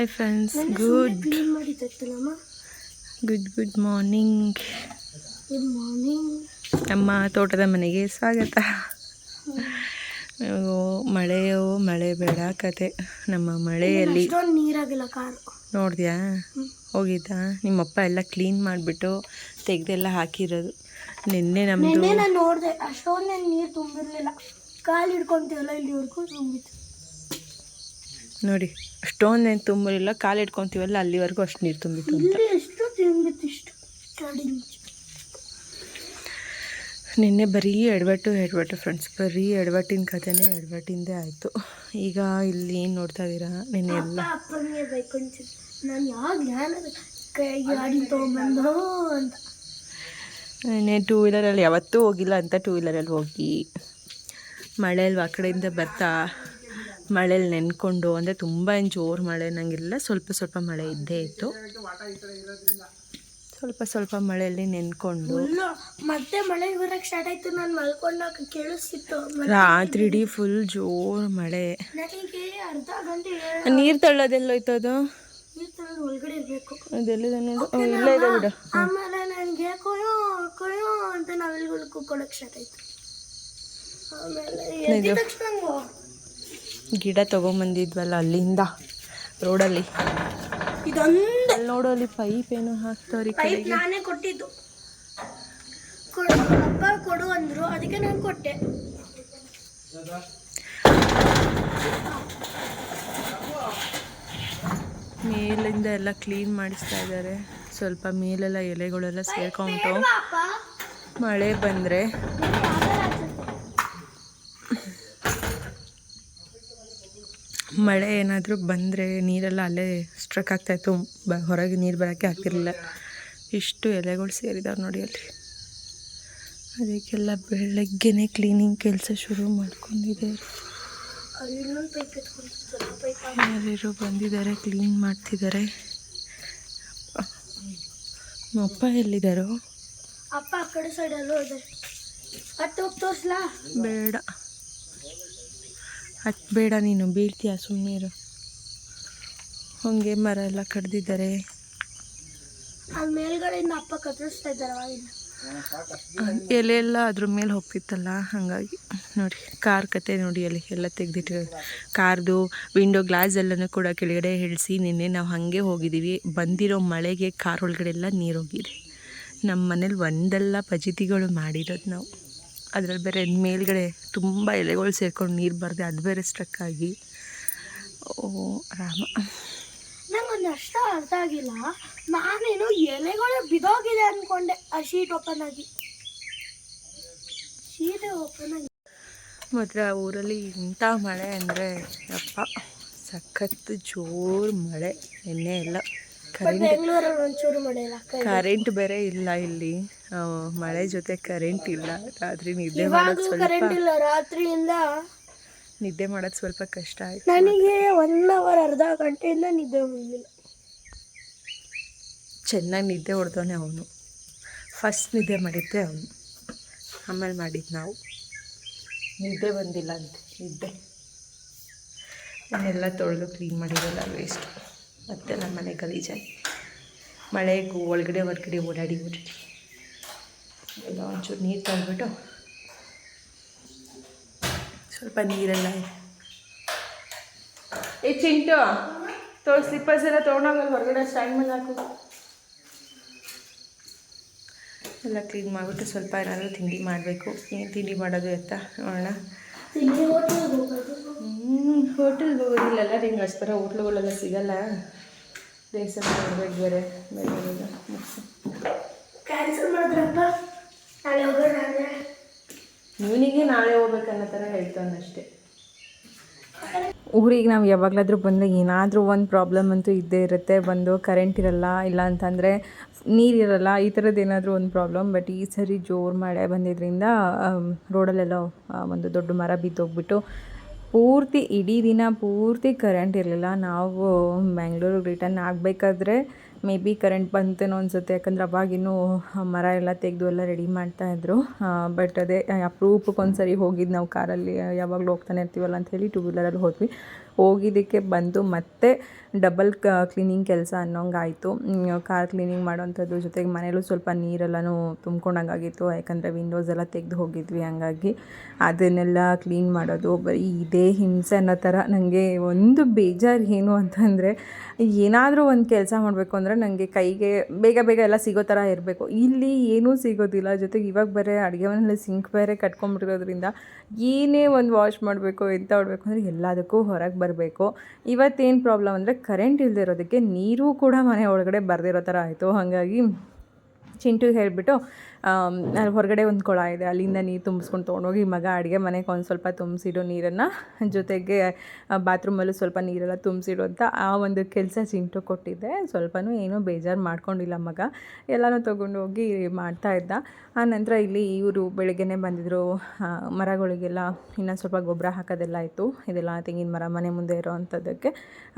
Hi friends good good good morning good morning ನಮ್ಮ ತೋಟದ ಮನೆಗೆ ಸ್ವಾಗತ. ಮಳೆಯೋ ಮಳೆ ಬೇಡ ಕತೆ. ನಮ್ಮ ಮಳೆಯಲ್ಲಿ ಅಷ್ಟೊಂದು ನೀರಾಗಿಲ್ಲ ಕಾರು. ನೋಡಿದ್ಯಾ? ಹೋಗಿದ್ದಾ? ನಿಮ್ಮಪ್ಪ ಎಲ್ಲ ಕ್ಲೀನ್ ಮಾಡಿಬಿಟ್ಟು ತೆಗೆದೆಲ್ಲ ಹಾಕಿರೋದು. ನಿನ್ನೆ ನಮ್ಮದು ನೋಡಿದೆ ಅಷ್ಟೊಂದೇನು ನೀರು ತುಂಬಿರಲಿಲ್ಲ. ಕಾಲು ಹಿಡ್ಕೊಂತೀವಲ್ಲ ಇಲ್ಲಿವರೆಗೂ ತುಂಬಿತ್ತು. ನೋಡಿ ಅಷ್ಟೊಂದು ಏನು ತುಂಬಿಲ್ಲ ಕಾಲು ಇಟ್ಕೊತೀವಲ್ಲ ಅಲ್ಲಿವರೆಗೂ ಅಷ್ಟು ನೀರು ತುಂಬಿತ್ತು ಅಂತ. ನಿನ್ನೆ ಬರೀ ಎಡವಟ್ಟು ಎಡವಟ್ಟು ಫ್ರೆಂಡ್ಸ್ ಬರೀ ಎಡವಟ್ಟಿನ ಕಥೆನೇ ಎಡವಟ್ಟಿಂದೇ ಆಯಿತು. ಈಗ ಇಲ್ಲಿ ಏನು ನೋಡ್ತಾ ಇದ್ದೀರಾ? ನಿನ್ನೆ ಎಲ್ಲ ನಿನ್ನೆ ಟೂ ವೀಲರಲ್ಲಿ ಯಾವತ್ತೂ ಹೋಗಿಲ್ಲ ಅಂತ ಟೂ ವೀಲರಲ್ಲಿ ಹೋಗಿ. ಮಳೆಯಲ್ಲಿ ಆ ಕಡೆಯಿಂದ ಬರ್ತಾ ಮಳೇಲಿ ನೆನ್ಕೊಂಡು ಅಂದರೆ ತುಂಬ ಏನು ಜೋರು ಮಳೆ ನನಗೆಲ್ಲ ಸ್ವಲ್ಪ ಸ್ವಲ್ಪ ಮಳೆ ಇದ್ದೇ ಇತ್ತು. ಸ್ವಲ್ಪ ಸ್ವಲ್ಪ ಮಳೆಯಲ್ಲಿ ನೆನ್ಕೊಂಡು. ಮತ್ತೆ ಮಳೆ ಬರಕ್ಕೆ ಸ್ಟಾರ್ಟ್ ಆಯ್ತು ನಾನು ಮಲ್ಕೊಂಡಾಗ ಕೇಳಿಸ್ತಿತ್ತು. ರಾತ್ರಿ ಇಡೀ ಫುಲ್ ಜೋರು ಮಳೆ. ನನಗೆ ಅರ್ಧ ಗಂಟೆ ನೀರು ತಳ್ಳೋದೆಲ್ಲೋಯ್ತು ಅದು? ನೀರು ತಗೊಂಡು ಒಳಗಡೆ ಇರಬೇಕು. ಅದೆಲ್ಲಿದೆ ನೋಡು. ಇಲ್ಲೇ ಇದೆ ಬಿಡು. ಆಮೇಲೆ ನನಗೆ ಕೊಯ್ಯೋ ಕೊಯ್ಯೋ ಅಂತ ನಾವೆಲ್ಲ ಕೂತ್ಕೊಳ್ಳೋಕೆ ಸ್ಟಾರ್ಟ್ ಆಯ್ತು. ಆಮೇಲೆ ಎದ್ದ ತಕ್ಷಣ ಗಿಡ ತೊಗೊಂಬಂದಿದ್ವಲ್ಲ ಅಲ್ಲಿಂದ ರೋಡಲ್ಲಿ. ಇದೊಂದು. ನೋಡು ಅಲ್ಲಿ ಪೈಪ್ ಏನೋ ಹಾಕ್ತಾವ್ರಿ ಪೈಪ್ ನಾನೇ ಕೊಟ್ಟಿದ್ದು. ಅಪ್ಪ ಕೊಡು ಅಂದ್ರು ಅದಕ್ಕೆ ನಾನು ಕೊಟ್ಟೆ. ಮೇಲಿಂದ ಎಲ್ಲ ಕ್ಲೀನ್ ಮಾಡಿಸ್ತಾ ಇದ್ದಾರೆ. ಸ್ವಲ್ಪ ಮೇಲೆಲ್ಲ ಎಲೆಗಳೆಲ್ಲ ಸೇರ್ಕೊಂಡು ಮಳೆ ಬಂದರೆ ಮಳೆ ಏನಾದರೂ ಬಂದರೆ ನೀರೆಲ್ಲ ಅಲ್ಲೇ ಸ್ಟ್ರಕ್ ಆಗ್ತಾಯಿತ್ತು ಬ ಹೊರಗೆ ನೀರು ಬರೋಕ್ಕೆ ಆಗ್ತಿರಲಿಲ್ಲ. ಇಷ್ಟು ಎಲೆಗಳು ಸೇರಿದಾವೆ ನೋಡಿ ಅಲ್ಲಿ ಅದಕ್ಕೆಲ್ಲ ಬೆಳಗ್ಗೆನೇ ಕ್ಲೀನಿಂಗ್ ಕೆಲಸ ಶುರು ಪೈಪ್ ಯಾರ್ಯಾರು ಬಂದಿದ್ದಾರೆ ಕ್ಲೀನ್ ಮಾಡ್ತಿದ್ದಾರೆ. ಅಪ್ಪ ಎಲ್ಲಿದ್ದಾರೋ? ಅಪ್ಪ ಆ ಕಡೆ ಸೈಡಲ್ಲೂ ಇದೆ ಅತ್ತ ಹೋಗಿ ತೋರಿಸ್ಲಾ? ಬೇಡ. ಹತ್ ಬೇಡ ನೀನು ಬೀಳ್ತೀಯ ಸುಮ್ಮನೆ ಹೊಂಗೆ ಮರ ಎಲ್ಲ ಕಡ್ದಿದ್ದಾರೆ. ಮೇಲ್ಗಡೆಯಿಂದ ಅಪ್ಪ ಕತ್ತರಿಸ್ತಾ ಇದ್ದಾರೆ ಅವಾಗಿಂದ. ಎಲೆ ಎಲ್ಲ ಅದ್ರ ಮೇಲೆ ಹೋಗ್ತಿತ್ತಲ್ಲ ಹಾಗಾಗಿ ನೋಡಿ ಕಾರ್ ಕತೆ ನೋಡಿ ಅಲ್ಲಿ ಎಲ್ಲ ತೆಗೆದಿಟ್ಟಿರೋದು. ಕಾರ್ದು ವಿಂಡೋ ಗ್ಲಾಸ್ ಎಲ್ಲನೂ ಕೂಡ ಕೆಳಗಡೆ ಇಳಿಸಿ ನಿನ್ನೆ ನಾವು ಹಾಗೆ ಹೋಗಿದ್ದೀವಿ. ಬಂದಿರೋ ಮಳೆಗೆ ಕಾರ್ ಒಳಗಡೆ ಎಲ್ಲ ನೀರು ಹೋಗಿದೆ. ನಮ್ಮ ಮನೇಲಿ ಒಂದೆಲ್ಲ ಪಜಿತಿಗಳು ಮಾಡಿರೋದು ನಾವು. ಅದರಲ್ಲಿ ಬೇರೆ ಮೇಲ್ಗಡೆ ತುಂಬ ಎಲೆಗಳು ಸೇರ್ಕೊಂಡು ನೀರು ಬರದೆ ಅದು ಬೇರೆ ಸ್ಟ್ರಕ್ ಆಗಿ. ಓ ರಾಮ. ನಂಗೊಂದು ಅಷ್ಟ ಅರ್ಥ ಆಗಿಲ್ಲ. ನಾನೇನು ಎಲೆಗಳು ಬಿದೋಗಿದೆ ಅಂದ್ಕೊಂಡೆ ಆ ಶೀಟ್ ಓಪನ್ ಆಗಿ. ಶೀಟ್ ಓಪನ್ ಆಗಿ. ಮಾತ್ರ ಆ ಊರಲ್ಲಿ ಇಂಥ ಮಳೆ ಅಂದರೆ ಅಪ್ಪ ಸಖತ್ ಜೋರು ಮಳೆ ಎಣ್ಣೆ ಎಲ್ಲ. ಬೆಂಗಳೂರಲ್ಲಿ ಒಂಚೂರು ಮಾಡಿಲ್ಲ ಕರೆಂಟ್ ಬೇರೆ ಇಲ್ಲ ಇಲ್ಲಿ. ಮಳೆ ಜೊತೆ ಕರೆಂಟ್ ಇಲ್ಲ. ರಾತ್ರಿ ನಿದ್ದೆ ಮಾಡೋದು ಕರೆಂಟ್ ಇಲ್ಲ. ರಾತ್ರಿಯಿಂದ ನಿದ್ದೆ ಮಾಡೋದು ಸ್ವಲ್ಪ ಕಷ್ಟ ಆಯ್ತು. ನನಗೆ ಒನ್ ಅವರ್ ಅರ್ಧ ಗಂಟೆಯಿಂದ ನಿದ್ದೆ ಬಂದಿಲ್ಲ ಚೆನ್ನಾಗಿ ನಿದ್ದೆ ಹೊಡೆದವನೇ ಅವನು. ಫಸ್ಟ್ ನಿದ್ದೆ ಮಾಡಿದ್ದೆ ಅವನು. ಆಮೇಲೆ ಮಾಡಿದ್ದು ನಾವು. ನಿದ್ದೆ ಬಂದಿಲ್ಲ ಅಂತ. ನಿದ್ದೆ. ಇನ್ನೆಲ್ಲ ತೊಳೆದು ಕ್ಲೀನ್ ಮಾಡಿರಲ್ಲ ವೇಸ್ಟ್ ಮತ್ತೆ ನಮ್ಮ ಮನೆ ಗಲೀಜಾಗಿ. ಮಳೆಗೂ ಒಳಗಡೆ ಹೊರಗಡೆ ಓಡಾಡಿ ಓಡಾಡಿ ಎಲ್ಲ ಒಂಚೂರು ನೀರು ತಂದ್ಬಿಟ್ಟು ಸ್ವಲ್ಪ ನೀರೆಲ್ಲ ಏ ಚಿಂಟು ತೋ ಸ್ಲಿಪ್ಪರ್ಸ್ ಎಲ್ಲ ತೊಗೊಂಡೋಗಲ್ಲ ಹೊರಗಡೆ ಸ್ಟ್ಯಾಂಡ್ ಮೇಲೆ ಹಾಕು. ಎಲ್ಲ ಕ್ಲೀನ್ ಮಾಡಿಬಿಟ್ಟು ಸ್ವಲ್ಪ ಏನಾದರೂ ತಿಂಡಿ ಮಾಡಬೇಕು. ಏನು ತಿಂಡಿ ಮಾಡೋದು ಅಂತ ನೋಡೋಣ. ಹೋಟ್ಲಿಗೆ ಹೋಗೋದು ಹ್ಞೂ ಹೋಟೆಲ್ಗೆ ಹೋಗೋದಿಲ್ಲಲ್ಲ ನಿಂಗೆ ಅಷ್ಟು ಥರ ಹೋಟ್ಲುಗಳೆಲ್ಲ ಸಿಗಲ್ಲ. ದೇವಸ್ಥಾನ ಮಾಡ್ಬೇಕು ಬೇರೆ ಬೇರೆ ಕ್ಯಾನ್ಸಲ್ ಮಾಡಿದ್ರಪ್ಪ? ನಾಳೆ ಹೋಗೋಣ ಅಂದರೆ? ಇವನಿಗೆ ನಾಳೆ ಹೋಗ್ಬೇಕನ್ನೋ ಥರ ಹೇಳ್ತಾನಷ್ಟೇ ಊರಿಗೆ ನಾವು ಯಾವಾಗಲಾದರೂ ಬಂದಾಗ ಏನಾದರೂ ಒಂದು ಪ್ರಾಬ್ಲಮ್ ಅಂತೂ ಇದ್ದೇ ಇರುತ್ತೆ. ಬಂದು ಕರೆಂಟ್ ಇರಲ್ಲ ಇಲ್ಲ ಅಂತಂದರೆ ನೀರಿರಲ್ಲ ಈ ಥರದ್ದು ಏನಾದರೂ ಒಂದು ಪ್ರಾಬ್ಲಮ್ ಬಟ್ ಈ ಸರಿ ಜೋರು ಮಳೆ ಬಂದಿದ್ದರಿಂದ ರೋಡಲ್ಲೆಲ್ಲ ಒಂದು ದೊಡ್ಡ ಮರ ಬಿದ್ದೋಗ್ಬಿಟ್ಟು ಪೂರ್ತಿ ಇಡೀ ದಿನ ಪೂರ್ತಿ ಕರೆಂಟ್ ಇರಲಿಲ್ಲ. ನಾವು ಬೆಂಗಳೂರಿಗೆ ರಿಟರ್ನ್ ಆಗಬೇಕಾದ್ರೆ ಮೇ ಬಿ ಕರೆಂಟ್ ಬಂತೇನೋ ಅನಿಸುತ್ತೆ. ಯಾಕಂದ್ರೆ ಅವಾಗಿನ್ನೂ ಮರ ಎಲ್ಲ ತೆಗೆದು ಎಲ್ಲ ರೆಡಿ ಮಾಡ್ತಾಯಿದ್ರು ಬಟ್ ಅದೇ ಅಪ್ರೂಪಕ್ಕೆ ಒಂದ್ಸರಿ ಹೋಗಿದ್ದು ನಾವು ಕಾರಲ್ಲಿ ಯಾವಾಗಲೂ ಹೋಗ್ತಾನೆ ಇರ್ತೀವಲ್ಲ ಅಂತ ಹೇಳಿ ಟೂ ವೀಲರಲ್ಲಿ ಹೋದ್ವಿ. ಹೋಗಿದ್ದಕ್ಕೆ ಬಂದು ಮತ್ತೆ ಡಬಲ್ ಕ್ಲೀನಿಂಗ್ ಕೆಲಸ ಅನ್ನೋಂಗಾಯಿತು. ಕಾರ್ ಕ್ಲೀನಿಂಗ್ ಮಾಡೋವಂಥದ್ದು ಜೊತೆಗೆ ಮನೇಲೂ ಸ್ವಲ್ಪ ನೀರೆಲ್ಲನೂ ತುಂಬ್ಕೊಂಡಂಗಾಗಿತ್ತು. ಯಾಕಂದರೆ ವಿಂಡೋಸ್ ಎಲ್ಲ ತೆಗೆದು ಹೋಗಿದ್ವಿ ಹಂಗಾಗಿ. ಅದನ್ನೆಲ್ಲ ಕ್ಲೀನ್ ಮಾಡೋದು, ಬರೀ ಇದೇ ಹಿಂಸೆ ಅನ್ನೋ ಥರ ನನಗೆ ಒಂದು ಬೇಜಾರು ಏನು ಅಂತಂದರೆ, ಏನಾದರೂ ಒಂದು ಕೆಲಸ ಮಾಡಬೇಕು ಅಂದರೆ ನನಗೆ ಕೈಗೆ ಬೇಗ ಬೇಗ ಎಲ್ಲ ಸಿಗೋ ಥರ ಇರಬೇಕು. ಇಲ್ಲಿ ಏನೂ ಸಿಗೋದಿಲ್ಲ. ಜೊತೆಗೆ ಇವಾಗ ಬೇರೆ ಅಡುಗೆ ಮನೇಲಿ ಸಿಂಕ್ ಬೇರೆ ಕಟ್ಕೊಂಡ್ಬಿಟ್ಟಿರೋದ್ರಿಂದ ಏನೇ ಒಂದು ವಾಶ್ ಮಾಡಬೇಕು ಎಂತ ಮಾಡಬೇಕು ಅಂದರೆ ಎಲ್ಲದಕ್ಕೂ ಹೊರಗೆ ಬರಬೇಕು. ಇವತ್ತೇನು ಪ್ರಾಬ್ಲಮ್ ಅಂದರೆ ಕರೆಂಟ್ ಇಲ್ಲದೆ ಇರೋದಕ್ಕೆ ನೀರು ಕೂಡ ಮನೆ ಒಳಗಡೆ ಬರದಿರೋ ಥರ ಆಯಿತು. ಹಾಗಾಗಿ ಚಿಂಟು ಹೇಳಿಬಿಟ್ಟು ಅಲ್ಲಿ ಹೊರಗಡೆ ಒಂದು ಕೊಳ ಇದೆ. ಅಲ್ಲಿಂದ ನೀರು ತುಂಬಿಸ್ಕೊಂಡು ತೊಗೊಂಡೋಗಿ ಮಗ ಅಡುಗೆ ಮನೆಗೆ ಒಂದು ಸ್ವಲ್ಪ ತುಂಬಿಸಿಡೋ ನೀರನ್ನು. ಜೊತೆಗೆ ಬಾತ್ರೂಮಲ್ಲೂ ಸ್ವಲ್ಪ ನೀರೆಲ್ಲ ತುಂಬಿಸಿಡು ಅಂತ ಆ ಒಂದು ಕೆಲಸ ಚಿಂಟು ಕೊಟ್ಟಿದ್ದೆ. ಸ್ವಲ್ಪನೂ ಏನೂ ಬೇಜಾರು ಮಾಡ್ಕೊಂಡಿಲ್ಲ ಮಗ. ಎಲ್ಲನೂ ತೊಗೊಂಡೋಗಿ ಮಾಡ್ತಾ ಇದ್ದ. ಆ ನಂತರ ಇಲ್ಲಿ ಇವರು ಬೆಳಗ್ಗೆನೇ ಬಂದಿದ್ದರು ಮರಗಳಿಗೆಲ್ಲ ಇನ್ನೊಂದು ಸ್ವಲ್ಪ ಗೊಬ್ಬರ ಹಾಕೋದೆಲ್ಲ ಇತ್ತು ಇದೆಲ್ಲ ತೆಂಗಿನ ಮರ ಮನೆ ಮುಂದೆ ಇರೋ ಅಂಥದ್ದಕ್ಕೆ.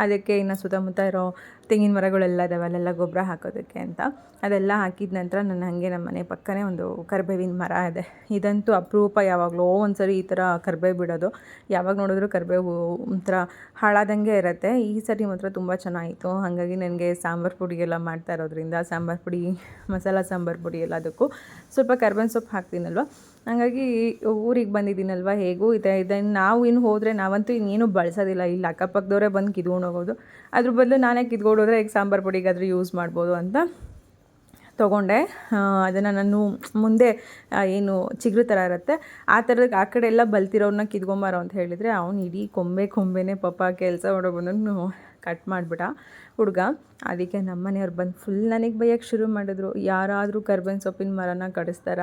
ಅದಕ್ಕೆ ಇನ್ನು ಸುತ್ತಮುತ್ತ ಇರೋ ತೆಂಗಿನ ಮರಗಳೆಲ್ಲ ಇದಾವೆ ಅಲ್ಲೆಲ್ಲ ಗೊಬ್ಬರ ಹಾಕೋದಕ್ಕೆ ಅಂತ. ಅದೆಲ್ಲ ಹಾಕಿದ ನಂತರ ನಾನು ಹಾಗೆ ನಮ್ಮ ಮನೆ ಪಕ್ಕನೇ ಒಂದು ಕರಿಬೇವಿನ ಮರ ಇದೆ. ಇದಂತೂ ಅಪರೂಪ ಯಾವಾಗಲೋ ಒಂದು ಸರಿ ಈ ಥರ ಕರಿಬೇವು ಬಿಡೋದು. ಯಾವಾಗ ನೋಡಿದ್ರು ಕರಿಬೇವು ಒಂಥರ ಹಾಳಾದಂಗೆ ಇರುತ್ತೆ. ಈ ಸರಿ ಮಾತ್ರ ತುಂಬ ಚೆನ್ನಾಗಿತ್ತು. ಹಾಗಾಗಿ ನನಗೆ ಸಾಂಬಾರು ಪುಡಿಗೆಲ್ಲ ಮಾಡ್ತಾ ಇರೋದ್ರಿಂದ, ಸಾಂಬಾರು ಪುಡಿ, ಮಸಾಲ ಸಾಂಬಾರು ಪುಡಿ ಎಲ್ಲದಕ್ಕೂ ಸ್ವಲ್ಪ ಕರ್ಬೇವಿನ ಸೊಪ್ಪು ಹಾಕ್ತೀನಲ್ವ? ಹಾಗಾಗಿ ಊರಿಗೆ ಬಂದಿದ್ದೀನಲ್ವ? ಹೇಗೂ ಇದೆ. ಇದನ್ನು ನಾವು ಇನ್ನು ಹೋದರೆ ನಾವಂತೂ ಇನ್ನೇನು ಬಳಸೋದಿಲ್ಲ. ಇಲ್ಲಿ ಅಕ್ಕಪಕ್ಕದವರೇ ಬಂದು ಕಿದ್ಕೊಂಡು ಹೋಗೋದು. ಅದ್ರ ಬದಲು ನಾನೇ ಕಿದ್ಕೊಂಡು ಹೋದರೆ ಈಗ ಸಾಂಬಾರು ಪುಡಿಗಾದರೂ ಯೂಸ್ ಮಾಡ್ಬೋದು ಅಂತ ತೊಗೊಂಡೆ. ಅದನ್ನು ನಾನು ಮುಂದೆ ಏನು ಚಿಗುರು ಥರ ಇರುತ್ತೆ. ಆ ಥರದ್ದು ಆ ಕಡೆ ಎಲ್ಲ ಬಲ್ತಿರೋರನ್ನ ಕಿತ್ಕೊಂಬಾರೋ ಅಂತ ಹೇಳಿದರೆ ಅವ್ನು ಇಡೀ ಕೊಂಬೆ ಕೊಂಬೆನೇ ಪಾಪ ಕೆಲಸ ಮಾಡೋ ಬಂದು ಕಟ್ ಮಾಡಿಬಿಟ್ಟ ಹುಡುಗ. ಅದಕ್ಕೆ ನಮ್ಮನೆಯವ್ರು ಬಂದು ಫುಲ್ ನನಗೆ ಬೈಯೋಕ್ಕೆ ಶುರು ಮಾಡಿದ್ರು. ಯಾರಾದರೂ ಕರ್ಬೇವಿನ ಸೊಪ್ಪಿನ ಮರನ ಕಡಿಸ್ತಾರ,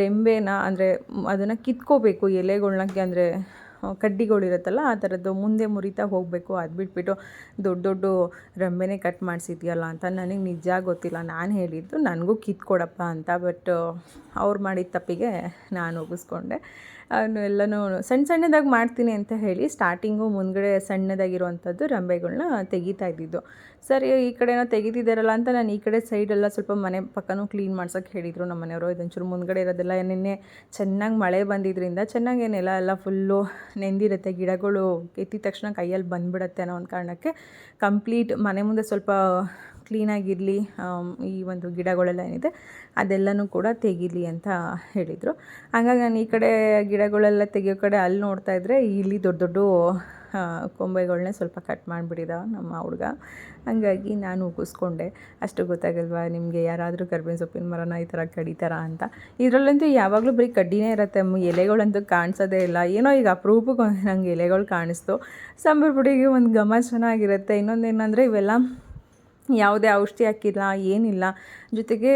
ರೆಂಬೆನ ಅಂದರೆ ಅದನ್ನು ಕಿತ್ಕೋಬೇಕು ಎಲೆಗಳ್ನ, ಅಂದರೆ ಕಡ್ಡಿಗಳಿರುತ್ತಲ್ಲ, ಆ ಥರದ್ದು ಮುಂದೆ ಮುರಿತಾ ಹೋಗಬೇಕು. ಅದು ಬಿಟ್ಬಿಟ್ಟು ದೊಡ್ಡ ದೊಡ್ಡ ರೆಂಬೆನೇ ಕಟ್ ಮಾಡಿಸಿದ್ಯಲ್ಲ ಅಂತ ನನಗೆ ನಿಜ ಗೊತ್ತಿಲ್ಲ. ನಾನು ಹೇಳಿದ್ದು, ನನಗೂ ಕಿತ್ಕೊಡಪ್ಪ ಅಂತ, ಬಟ್ ಅವ್ರು ಮಾಡಿದ ತಪ್ಪಿಗೆ ನಾನು ಒಗಿಸ್ಕೊಂಡೆ ಅವನು ಎಲ್ಲನೂ ಸಣ್ಣ ಸಣ್ಣದಾಗಿ ಮಾಡ್ತೀನಿ ಅಂತ ಹೇಳಿ ಸ್ಟಾರ್ಟಿಂಗು ಮುಂದ್ಗಡೆ ಸಣ್ಣದಾಗಿರುವಂಥದ್ದು ರಂಬೆಗಳನ್ನ ತೆಗಿತಾ ಇದ್ದಿದ್ದು. ಸರಿ, ಈ ಕಡೆನೋ ತೆಗಿತಿದ್ದಾರಲ್ಲ ಅಂತ ನಾನು ಈ ಕಡೆ ಸೈಡೆಲ್ಲ ಸ್ವಲ್ಪ ಮನೆ ಪಕ್ಕನೂ ಕ್ಲೀನ್ ಮಾಡ್ಸೋಕ್ಕೆ ಹೇಳಿದರು ನಮ್ಮ ಮನೆಯವರು. ಇದೊಂಚೂರು ಮುಂದ್ಗಡೆ ಇರೋದೆಲ್ಲ ನಿನ್ನೆ ಚೆನ್ನಾಗಿ ಮಳೆ ಬಂದಿದ್ದರಿಂದ ಚೆನ್ನಾಗಿ ನೆಲ ಎಲ್ಲ ಫುಲ್ಲು ನೆಂದಿರುತ್ತೆ, ಗಿಡಗಳು ಎತ್ತಿದ ತಕ್ಷಣ ಕೈಯಲ್ಲಿ ಬಂದ್ಬಿಡತ್ತೆ ಅನ್ನೋ ಒಂದು ಕಾರಣಕ್ಕೆ ಕಂಪ್ಲೀಟ್ ಮನೆ ಮುಂದೆ ಸ್ವಲ್ಪ ಕ್ಲೀನಾಗಿರಲಿ ಈ ಒಂದು ಗಿಡಗಳೆಲ್ಲ ಏನಿದೆ, ಅದೆಲ್ಲನೂ ಕೂಡ ತೆಗೀಲಿ ಅಂತ ಹೇಳಿದರು. ಹಂಗಾಗಿ ನಾನು ಈ ಕಡೆ ಗಿಡಗಳೆಲ್ಲ ತೆಗಿಯೋ ಕಡೆ ಅಲ್ಲಿ ನೋಡ್ತಾ ಇದ್ದರೆ ಇಲ್ಲಿ ದೊಡ್ಡ ದೊಡ್ಡ ಕೊಂಬೆಗಳನ್ನೇ ಸ್ವಲ್ಪ ಕಟ್ ಮಾಡಿಬಿಟ್ಟಿದ ನಮ್ಮ ಹುಡುಗ. ಹಾಗಾಗಿ ನಾನು ಉಗಿಸ್ಕೊಂಡೆ. ಅಷ್ಟು ಗೊತ್ತಾಗಲ್ವಾ, ನಿಮಗೆ ಯಾರಾದರೂ ಕರ್ಬೇವಿನ ಸೊಪ್ಪಿನ ಮರನ ಈ ಥರ ಕಡಿತಾರ ಅಂತ. ಇದರಲ್ಲಂತೂ ಯಾವಾಗಲೂ ಬರೀ ಕಡ್ಡಿನೇ ಇರುತ್ತೆ. ಎಲೆಗಳಂತೂ ಕಾಣಿಸೋದೇ ಇಲ್ಲ. ಏನೋ ಈಗ ಅಪರೂಪಕ್ಕೆ ನಂಗೆ ಎಲೆಗಳು ಕಾಣಿಸ್ತು. ಸಾಂಬಾರು ಪುಡಿಗೆ ಒಂದು ಘಮ ಚೆನ್ನಾಗಿರುತ್ತೆ. ಇನ್ನೊಂದೇನೆಂದರೆ ಇವೆಲ್ಲ ಯಾವುದೇ ಔಷಧಿ ಹಾಕಿಲ್ಲ, ಏನಿಲ್ಲ. ಜೊತೆಗೆ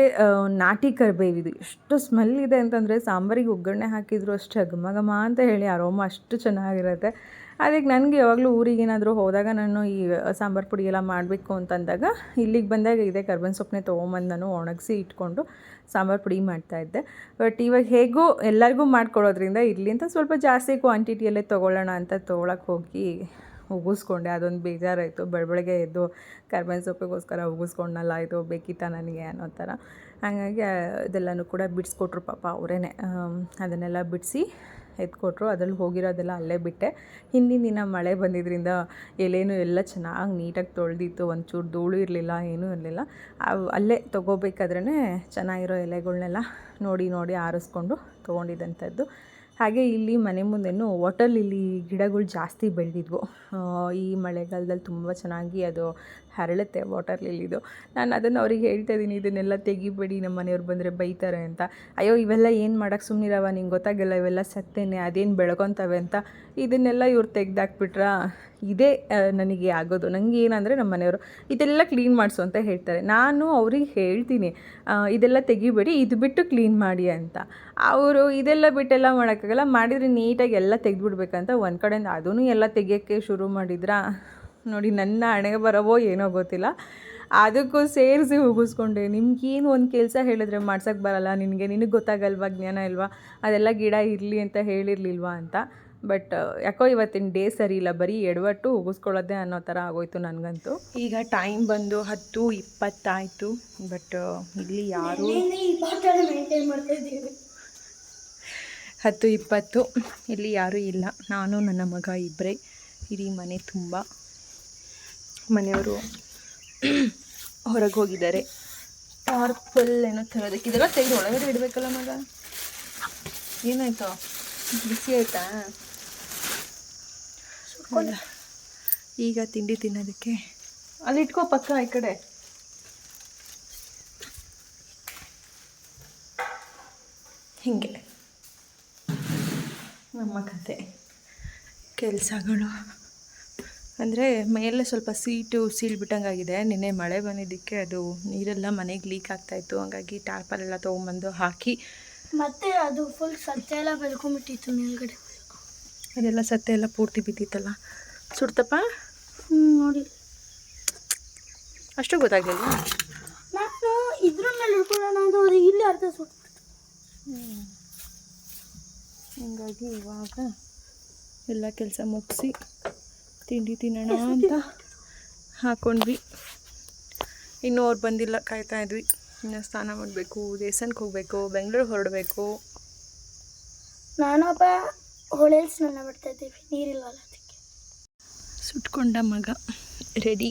ನಾಟಿ ಕರಿಬೇವಿದು ಎಷ್ಟು ಸ್ಮೆಲ್ ಇದೆ ಅಂತಂದರೆ ಸಾಂಬಾರಿಗೆ ಒಗ್ಗರಣೆ ಹಾಕಿದ್ರು ಅಷ್ಟು ಘಮ ಅಂತ ಹೇಳಿ ಅರೋಮ ಅಷ್ಟು ಚೆನ್ನಾಗಿರುತ್ತೆ. ಅದಕ್ಕೆ ನನಗೆ ಯಾವಾಗಲೂ ಊರಿಗೇನಾದರೂ ಹೋದಾಗ ನಾನು ಈ ಸಾಂಬಾರು ಪುಡಿ ಎಲ್ಲ ಮಾಡಬೇಕು ಅಂತಂದಾಗ ಇಲ್ಲಿಗೆ ಬಂದಾಗ ಇದೆ ಕರ್ಬೇವಿನ ಸೊಪ್ಪನ್ನೇ ತೊಗೊಂಬಂದು ನಾನು ಒಣಗಿಸಿ ಇಟ್ಕೊಂಡು ಸಾಂಬಾರು ಪುಡಿ ಮಾಡ್ತಾಯಿದ್ದೆ ಬಟ್ ಇವಾಗ ಹೇಗೋ ಎಲ್ಲರಿಗೂ ಮಾಡ್ಕೊಡೋದ್ರಿಂದ ಅಂತ ಸ್ವಲ್ಪ ಜಾಸ್ತಿ ಕ್ವಾಂಟಿಟಿಯಲ್ಲೇ ತೊಗೊಳ್ಳೋಣ ಅಂತ ತೊಗೊಳಕ್ಕೆ ಹೋಗಿ ಉಗಿಸ್ಕೊಂಡೆ, ಅದೊಂದು ಬೇಜಾರಾಯಿತು. ಬೆಳಬೆಳಗ್ಗೆ ಎದ್ದು ಕರ್ಬೇವಿನ ಸೊಪ್ಪಿಗೋಸ್ಕರ ಉಗಿಸ್ಕೊಂಡಲ್ಲ ಇದು ಬೇಕಿತ್ತ ನನಗೆ ಅನ್ನೋ ಥರ. ಹಾಗಾಗಿ ಇದೆಲ್ಲನೂ ಕೂಡ ಬಿಡಿಸ್ಕೊಟ್ರು ಪಾಪ ಅವರೇ ಅದನ್ನೆಲ್ಲ ಬಿಡಿಸಿ ಎತ್ಕೊಟ್ರು. ಅದ್ರಲ್ಲಿ ಹೋಗಿರೋದೆಲ್ಲ ಅಲ್ಲೇ ಬಿಟ್ಟೆ. ಹಿಂದಿನ ದಿನ ಮಳೆ ಬಂದಿದ್ದರಿಂದ ಎಲೆನೂ ಎಲ್ಲ ಚೆನ್ನಾಗಿ ನೀಟಾಗಿ ತೊಳೆದಿತ್ತು. ಒಂಚೂರು ಧೂಳು ಇರಲಿಲ್ಲ, ಏನೂ ಇರಲಿಲ್ಲ. ಅಲ್ಲೇ ತೊಗೋಬೇಕಾದ್ರೇ ಚೆನ್ನಾಗಿರೋ ಎಲೆಗಳನ್ನೆಲ್ಲ ನೋಡಿ ನೋಡಿ ಆರಿಸ್ಕೊಂಡು ತೊಗೊಂಡಿದ್ದಂಥದ್ದು. ಹಾಗೆ ಇಲ್ಲಿ ಮನೆ ಮುಂದೆನು ವಾಟರ್ ಲಿಲ್ಲಿ ಗಿಡಗಳು ಜಾಸ್ತಿ ಬೆಳೆದಿದ್ವು. ಈ ಮಳೆಗಾಲದಲ್ಲಿ ತುಂಬ ಚೆನ್ನಾಗಿ ಅದು ಹರಳುತ್ತೆ ವಾಟರ್ ಲಿಲ್ಲಿದು ನಾನು ಅದನ್ನು ಅವ್ರಿಗೆ ಹೇಳ್ತಾ ಇದ್ದೀನಿ ಇದನ್ನೆಲ್ಲ ತೆಗಿಬೇಡಿ ನಮ್ಮ ಮನೆಯವ್ರು ಬಂದರೆ ಬೈತಾರೆ ಅಂತ. ಅಯ್ಯೋ, ಇವೆಲ್ಲ ಏನು ಮಾಡೋಕ್ಕೆ ಸುಮ್ಮನಿರವ ನಿಂಗೆ ಗೊತ್ತಾಗಲ್ಲ, ಇವೆಲ್ಲ ಸತ್ತೇನೆ, ಅದೇನು ಬೆಳ್ಕೊತವೆ ಅಂತ. ಇದನ್ನೆಲ್ಲ ಇವ್ರು ತೆಗ್ದಾಕ್ಬಿಟ್ರ? ಇದೇ ನನಗೆ ಆಗೋದು. ನನಗೆ ಏನಂದರೆ ನಮ್ಮ ಮನೆಯವರು, ಇದೆಲ್ಲ ಕ್ಲೀನ್ ಮಾಡಿಸು ಅಂತ ಹೇಳ್ತಾರೆ. ನಾನು ಅವ್ರಿಗೆ ಹೇಳ್ತೀನಿ ಇದೆಲ್ಲ ತೆಗಿಬೇಡಿ, ಇದು ಬಿಟ್ಟು ಕ್ಲೀನ್ ಮಾಡಿ ಅಂತ. ಅವರು ಇದೆಲ್ಲ ಬಿಟ್ಟೆಲ್ಲ ಮಾಡೋಕ್ಕಾಗಲ್ಲ, ಮಾಡಿದರೆ ನೀಟಾಗಿ ಎಲ್ಲ ತೆಗೆದ್ಬಿಡ್ಬೇಕಂತ ಒಂದು ಕಡೆಯಿಂದ ಅದೂ ಎಲ್ಲ ತೆಗಿಯೋಕ್ಕೆ ಶುರು ಮಾಡಿದ್ರಾ? ನೋಡಿ ನನ್ನ ಹಣೆಗೆ ಬರವೋ ಏನೋ ಗೊತ್ತಿಲ್ಲ. ಅದಕ್ಕೂ ಸೇರಿಸಿ ಉಗಿಸ್ಕೊಂಡೆ. ನಿಮ್ಗೇನು ಒಂದು ಕೆಲಸ ಹೇಳಿದ್ರೆ ಮಾಡ್ಸೋಕ್ಕೆ ಬರಲ್ಲ. ನಿನಗೆ ನಿನಗೆ ಗೊತ್ತಾಗಲ್ವಾ ಜ್ಞಾನ ಇಲ್ವಾ? ಅದೆಲ್ಲ ಗಿಡ ಇರಲಿ ಅಂತ ಹೇಳಿರ್ಲಿಲ್ವಾ ಅಂತ. ಬಟ್ ಯಾಕೋ ಇವತ್ತಿನ ಡೇ ಸರಿ ಇಲ್ಲ. ಬರೀ ಎಡವಟ್ಟು ಉಗಿಸ್ಕೊಳ್ಳೋದೇ ಅನ್ನೋ ಥರ ಆಗೋಯ್ತು ನನಗಂತೂ. ಈಗ ಟೈಮ್ ಬಂದು ಹತ್ತು ಇಪ್ಪತ್ತಾಯಿತು. ಬಟ್ ಇಲ್ಲಿ ಯಾರು ಹತ್ತು ಇಪ್ಪತ್ತು. ಇಲ್ಲಿ ಯಾರೂ ಇಲ್ಲ. ನಾನು ನನ್ನ ಮಗ ಇಬ್ಬರೇ ಇಡೀ ಮನೆ ತುಂಬ ಮನೆಯವರು ಹೊರಗೆ ಹೋಗಿದ್ದಾರೆ. ಟಾರ್ಪಲ್ ಏನೋ ತರೋದಕ್ಕೆ ಇದೆಲ್ಲ ತೆಗೆದು ಒಳಗಡೆ ಇಡಬೇಕಲ್ಲ ಮಗ? ಏನಾಯ್ತು? ಬಿಸಿ ಆಯ್ತಾ? ಈಗ ತಿಂಡಿ ತಿನ್ನೋದಕ್ಕೆ. ಅಲ್ಲಿ ಇಟ್ಕೋ ಪಕ್ಕ ಈ ಕಡೆ. ಹೀಗೆ. ನಮ್ಮ ಕತೆ. ಕೆಲಸಗಳು. ಅಂದರೆ ಮೇಲೆ ಸ್ವಲ್ಪ ಸೀಟು ಸೀಳ್ಬಿಟ್ಟಂಗಾಗಿದೆ ನಿನ್ನೆ ಮಳೆ ಬಂದಿದ್ದಕ್ಕೆ ಅದು ನೀರೆಲ್ಲ ಮನೆಗೆ ಲೀಕ್ ಆಗ್ತಾಯಿತ್ತು ಹಂಗಾಗಿ ಟಾರ್ಪಲೆಲ್ಲ ತೊಗೊಂಬಂದು ಹಾಕಿ ಮತ್ತೆ ಅದು ಫುಲ್ ಸತ್ತೆ ಎಲ್ಲ ಬೆಳ್ಕೊಂಬಿಟ್ಟಿತ್ತು ಮೇಲ್ಗಡೆ. ಅದೆಲ್ಲ ಸತ್ತೆ ಎಲ್ಲ ಪೂರ್ತಿ ಬಿದ್ದಿತ್ತಲ್ಲ. ಸುಡ್ತಪ್ಪ? ನೋಡಿ. ಅಷ್ಟು ಗೊತ್ತಾಗಲಿಲ್ಲ? ನಾನು ಇದ್ರ ಮೇಲೆ ಇಲ್ಲಿ ಅರ್ಧ ಹಂಗಾಗಿ ಇವಾಗ ಎಲ್ಲ ಕೆಲಸ ಮುಗಿಸಿ ತಿಂಡಿ ತಿನ್ನೋಣ ಅಂತ ಹಾಕೊಂಡ್ವಿ. ಇನ್ನೂ ಅವ್ರು ಬಂದಿಲ್ಲ ಕಾಯ್ತಾ ಇದ್ವಿ. ಇನ್ನು ಸ್ನಾನ ಮಾಡಬೇಕು ದೇವಸ್ಥಾನಕ್ಕೆ ಹೋಗಬೇಕು ಬೆಂಗಳೂರು ಹೊರಡಬೇಕು. ನಾನೊಬ್ಬ ಹೊಳೆಯಲ್ಲಿ ಸ್ನಾನ ಮಾಡ್ತಾ ಇದ್ದೀವಿ ನೀರಿಲ್ವಲ್ಲ ಅದಕ್ಕೆ. ಸುಟ್ಕೊಂಡ ಮಗ ರೆಡಿ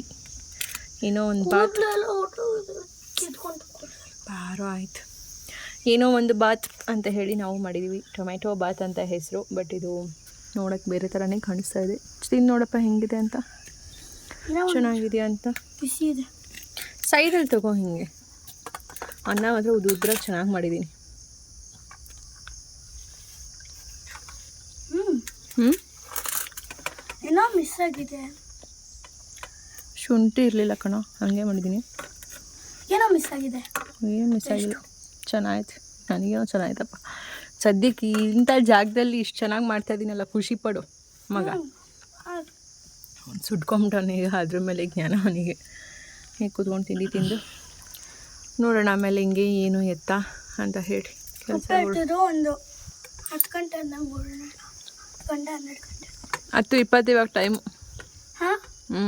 ಏನೋ ಒಂದು ಬಾತ್ ಬಾರೋ ಆಯಿತು. ಏನೋ ಒಂದು ಬಾತ್ ಅಂತ ಹೇಳಿ ನಾವು ಮಾಡಿದ್ದೀವಿ ಟೊಮೆಟೊ ಬಾತ್ ಅಂತ ಹೆಸರು ಬಟ್ ಇದು ನೋಡೋಕ್ಕೆ ಬೇರೆ ಥರನೇ ಕಾಣಿಸ್ತಾ ಇದೆ. ತಿಂದು ನೋಡಪ್ಪ ಹೆಂಗಿದೆ ಅಂತ? ಚೆನ್ನಾಗಿದೆಯಾ ಅಂತ? ಬಿಸಿ ಇದೆ. ಸೈಡಲ್ಲಿ ತಗೋ ಹಿಂಗೆ. ಅನ್ನ ಮಾತ್ರ ಉದು ಉದ್ರ ಚೆನ್ನಾಗಿ ಮಾಡಿದ್ದೀನಿ ಹ್ಞೂ ಏನೋ ಮಿಸ್ ಆಗಿದೆ. ಶುಂಠಿ ಇರಲಿಲ್ಲ ಕಣೋ ಹಾಗೆ ಮಾಡಿದ್ದೀನಿ ಏನೋ ಮಿಸ್ ಆಗಿದೆ. ಏನು ಮಿಸ್ ಆಗಿಲ್ಲ. ಚೆನ್ನಾಗಿತ್ತು ನನಗೇನೋ ಚೆನ್ನಾಯ್ತಪ್ಪ ಸದ್ಯಕ್ಕೆ ಇಂಥ ಜಾಗದಲ್ಲಿ ಇಷ್ಟು ಚೆನ್ನಾಗಿ ಮಾಡ್ತಾ ಇದ್ದೀನಲ್ಲ ಖುಷಿ ಪಡು ಮಗ. ಸುಟ್ಕೊಂಬಿಟ್ಟವನಿಗೆ ಅದ್ರ ಮೇಲೆ ಜ್ಞಾನ ಅವನಿಗೆ. ಹೇಗೆ ಕುತ್ಕೊಂಡು ತಿಂಡಿ ತಿಂದು. ನೋಡೋಣ ಆಮೇಲೆ ಹಿಂಗೆ ಏನು ಎತ್ತ ಅಂತ ಹೇಳಿ ಕೆಲಸ ಒಂದು ಹತ್ತು ಗಂಟೆ ಹತ್ತು ಗಂಟೆ ಹನ್ನೆರಡು ಗಂಟೆ. ಹತ್ತು ಇಪ್ಪತ್ತು ಇವಾಗ ಟೈಮು ಹ್ಞೂ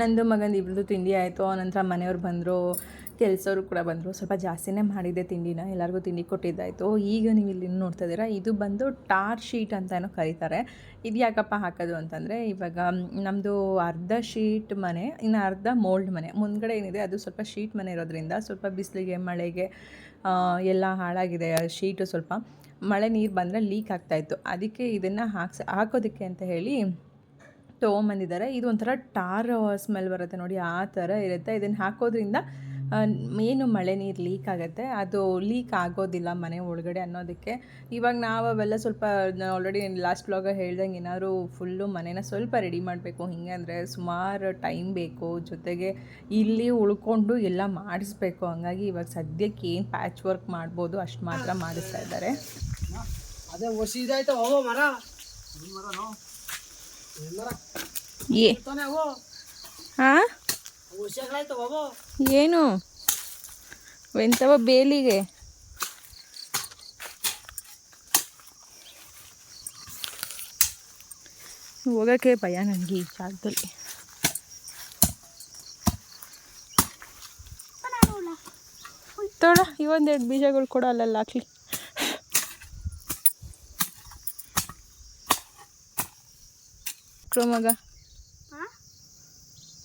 ನಂದು ಮಗಂದು ಇಬ್ರದ್ದು ತಿಂಡಿ ಆಯಿತು. ಆನಂತರ ಮನೆಯವ್ರು ಬಂದರು. ಕೆಲಸವರು ಕೂಡ ಬಂದರು. ಸ್ವಲ್ಪ ಜಾಸ್ತಿನೇ ಮಾಡಿದ್ದೆ ತಿಂಡಿನ. ಎಲ್ಲರಿಗೂ ತಿಂಡಿ ಕೊಟ್ಟಿದ್ದಾಯಿತು. ಈಗ ನೀವು ಇಲ್ಲಿ ನೋಡ್ತಾ ಇದ್ದೀರಾ, ಇದು ಬಂದು ಟಾರ್ ಶೀಟ್ ಅಂತ ಏನೋ ಕರೀತಾರೆ. ಇದು ಯಾಕಪ್ಪ ಹಾಕೋದು ಅಂತಂದರೆ, ಇವಾಗ ನಮ್ಮದು ಅರ್ಧ ಶೀಟ್ ಮನೆ, ಇನ್ನು ಅರ್ಧ ಮೋಲ್ಡ್ ಮನೆ. ಮುಂದ್ಗಡೆ ಏನಿದೆ, ಅದು ಸ್ವಲ್ಪ ಶೀಟ್ ಮನೆ ಇರೋದ್ರಿಂದ ಸ್ವಲ್ಪ ಬಿಸಿಲಿಗೆ, ಮಳೆಗೆ ಎಲ್ಲ ಹಾಳಾಗಿದೆ. ಶೀಟು ಸ್ವಲ್ಪ ಮಳೆ ನೀರು ಬಂದರೆ ಲೀಕ್ ಆಗ್ತಾಯಿತ್ತು ಅದಕ್ಕೆ ಇದನ್ನು ಹಾಕ್ಸ, ಹಾಕೋದಕ್ಕೆ ಅಂತ ಹೇಳಿ ತೊಗೊಂಬಂದಿದ್ದಾರೆ. ಇದು ಒಂಥರ ಟಾರ್ ಸ್ಮೆಲ್ ಬರುತ್ತೆ ನೋಡಿ, ಆ ಥರ ಇರುತ್ತೆ. ಇದನ್ನು ಹಾಕೋದ್ರಿಂದ ಏನು ಮಳೆ ನೀರು ಲೀಕ್ ಆಗುತ್ತೆ ಅದು ಲೀಕ್ ಆಗೋದಿಲ್ಲ ಮನೆ ಒಳಗಡೆ ಅನ್ನೋದಕ್ಕೆ. ಇವಾಗ ನಾವು ಅವೆಲ್ಲ ಸ್ವಲ್ಪ ಆಲ್ರೆಡಿ ಲಾಸ್ಟ್ ಬ್ಲಾಗ ಹೇಳ್ದಂಗೆ ಏನಾದ್ರು ಫುಲ್ಲು ಮನೇನ ಸ್ವಲ್ಪ ರೆಡಿ ಮಾಡಬೇಕು. ಹಿಂಗೆ ಅಂದರೆ ಸುಮಾರು ಟೈಮ್ ಬೇಕು. ಜೊತೆಗೆ ಇಲ್ಲಿ ಉಳ್ಕೊಂಡು ಎಲ್ಲ ಮಾಡಿಸ್ಬೇಕು. ಹಂಗಾಗಿ ಇವಾಗ ಸದ್ಯಕ್ಕೆ ಏನು ಪ್ಯಾಚ್ ವರ್ಕ್ ಮಾಡ್ಬೋದು ಅಷ್ಟು ಮಾತ್ರ ಮಾಡಿಸ್ತಾ ಇದ್ದಾರೆ. ಅದೇ ಇದಾಯ್ತು. ಮರ. ಹಾಂ ಏನು? ಎಂಥವ ಬೇಲಿಗೆ. ಹೋಗೋಕ್ಕೆ ಭಯ ನನಗೆ ಈ ಜಾಗದಲ್ಲಿ. ತೋಡ ಇವೊಂದೆರಡು ಬೀಜಗಳು ಕೂಡ ಅಲ್ಲೆಲ್ಲ ಹಾಕ್ಲಿ. ಮಗ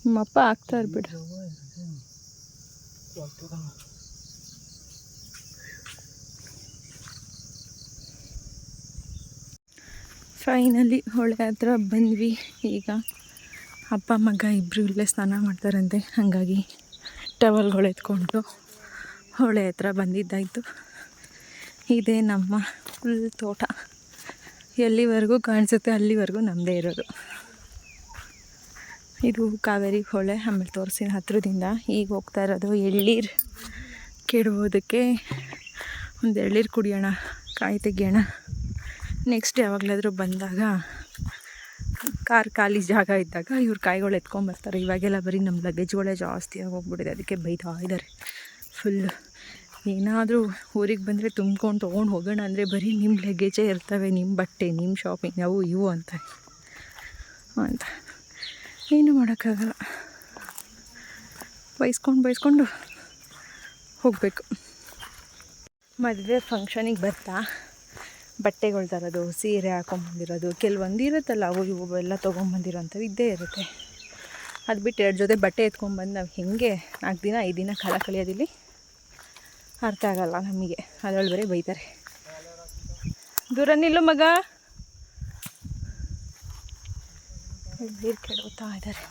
ನಮ್ಮಪ್ಪ ಆಗ್ತಾ ಬಿಡು. ಫೈನಲಿ ಹೊಳೆ ಹತ್ರ ಬಂದ್ವಿ. ಈಗ ಅಪ್ಪ, ಮಗ ಇಬ್ಬರು ಇಲ್ಲೇ ಸ್ನಾನ ಮಾಡ್ತಾರಂತೆ. ಹಾಗಾಗಿ ಟವಲ್ಗಳು ಎತ್ಕೊಂಡು ಹೊಳೆ ಹತ್ರ ಬಂದಿದ್ದಾಯಿತು. ಇದೇ ನಮ್ಮ ಫುಲ್ ತೋಟ. ಎಲ್ಲಿವರೆಗೂ ಕಾಣಿಸುತ್ತೆ ಅಲ್ಲಿವರೆಗೂ ನಮ್ಮದೇ ಇರೋದು. ಇದು ಕಾವೇರಿ ಹೊಳೆ ಆಮೇಲೆ ತೋರಿಸಿದ ಹತ್ತಿರದಿಂದ ಈಗ ಹೋಗ್ತಾ ಇರೋದು ಎಳ್ಳೀರು ಕೆಡುವುದಕ್ಕೆ ಒಂದು ಎಳ್ಳೀರು ಕುಡಿಯೋಣ, ಕಾಯಿ ತೆಗಿಯೋಣ. ನೆಕ್ಸ್ಟ್ ಯಾವಾಗಲಾದರೂ ಬಂದಾಗ ಕಾರ್ ಖಾಲಿ ಜಾಗ ಇದ್ದಾಗ ಇವ್ರು ಕಾಯಿಗಳು ಎತ್ಕೊಂಬರ್ತಾರೆ ಇವಾಗೆಲ್ಲ ಬರೀ ನಮ್ಮ ಲಗೇಜ್ಗಳೇ ಜಾಸ್ತಿ ಆಗೋಗ್ಬಿಟ್ಟಿದೆ. ಅದಕ್ಕೆ ಬೈತಾ ಇದ್ದಾರೆ ಫುಲ್ಲು ಏನಾದರೂ ಊರಿಗೆ ಬಂದರೆ ತುಂಬ್ಕೊಂಡು ತೊಗೊಂಡು ಹೋಗೋಣ ಅಂದರೆ ಬರೀ ನಿಮ್ಮ ಲಗೇಜೇ ಇರ್ತವೆ. ನಿಮ್ಮ ಬಟ್ಟೆ ನಿಮ್ಮ ಶಾಪಿಂಗ್ ಅವು ಇವು ಅಂತ. ಅಂತ. ಏನು ಮಾಡೋಕ್ಕಾಗಲ್ಲ. ಬೈಸ್ಕೊಂಡು ಬೈಸ್ಕೊಂಡು ಹೋಗಬೇಕು. ಮದುವೆ ಫಂಕ್ಷನಿಗೆ ಬರ್ತಾ, ಬಟ್ಟೆಗಳು ತರೋದು, ಸೀರೆ ಹಾಕೊಂಬಂದಿರೋದು ಕೆಲವೊಂದು ಇರುತ್ತಲ್ಲ, ಅವು ಇವು ಎಲ್ಲ ತೊಗೊಂಬಂದಿರೋಂಥವು ಇದ್ದೇ ಇರುತ್ತೆ. ಅದು ಬಿಟ್ಟು ಎರಡು ಜೊತೆ ಬಟ್ಟೆ ಎತ್ಕೊಂಡ್ಬಂದು ನಾವು ಹೇಗೆ ನಾಲ್ಕು ದಿನ, ಐದು ದಿನ ಕಾಲ ಕಳೆಯೋದಿಲ್ಲಿ ಅರ್ಥ ಆಗಲ್ಲ ನಮಗೆ. ಅದರಲ್ಲಿ ಬರೀ ಬೈತಾರೆ. ದೂರ ನಿಲ್ಲು ಮಗ. ನೀರು ಕೆಡುತ್ತಾ ಇದ್ದಾರೆ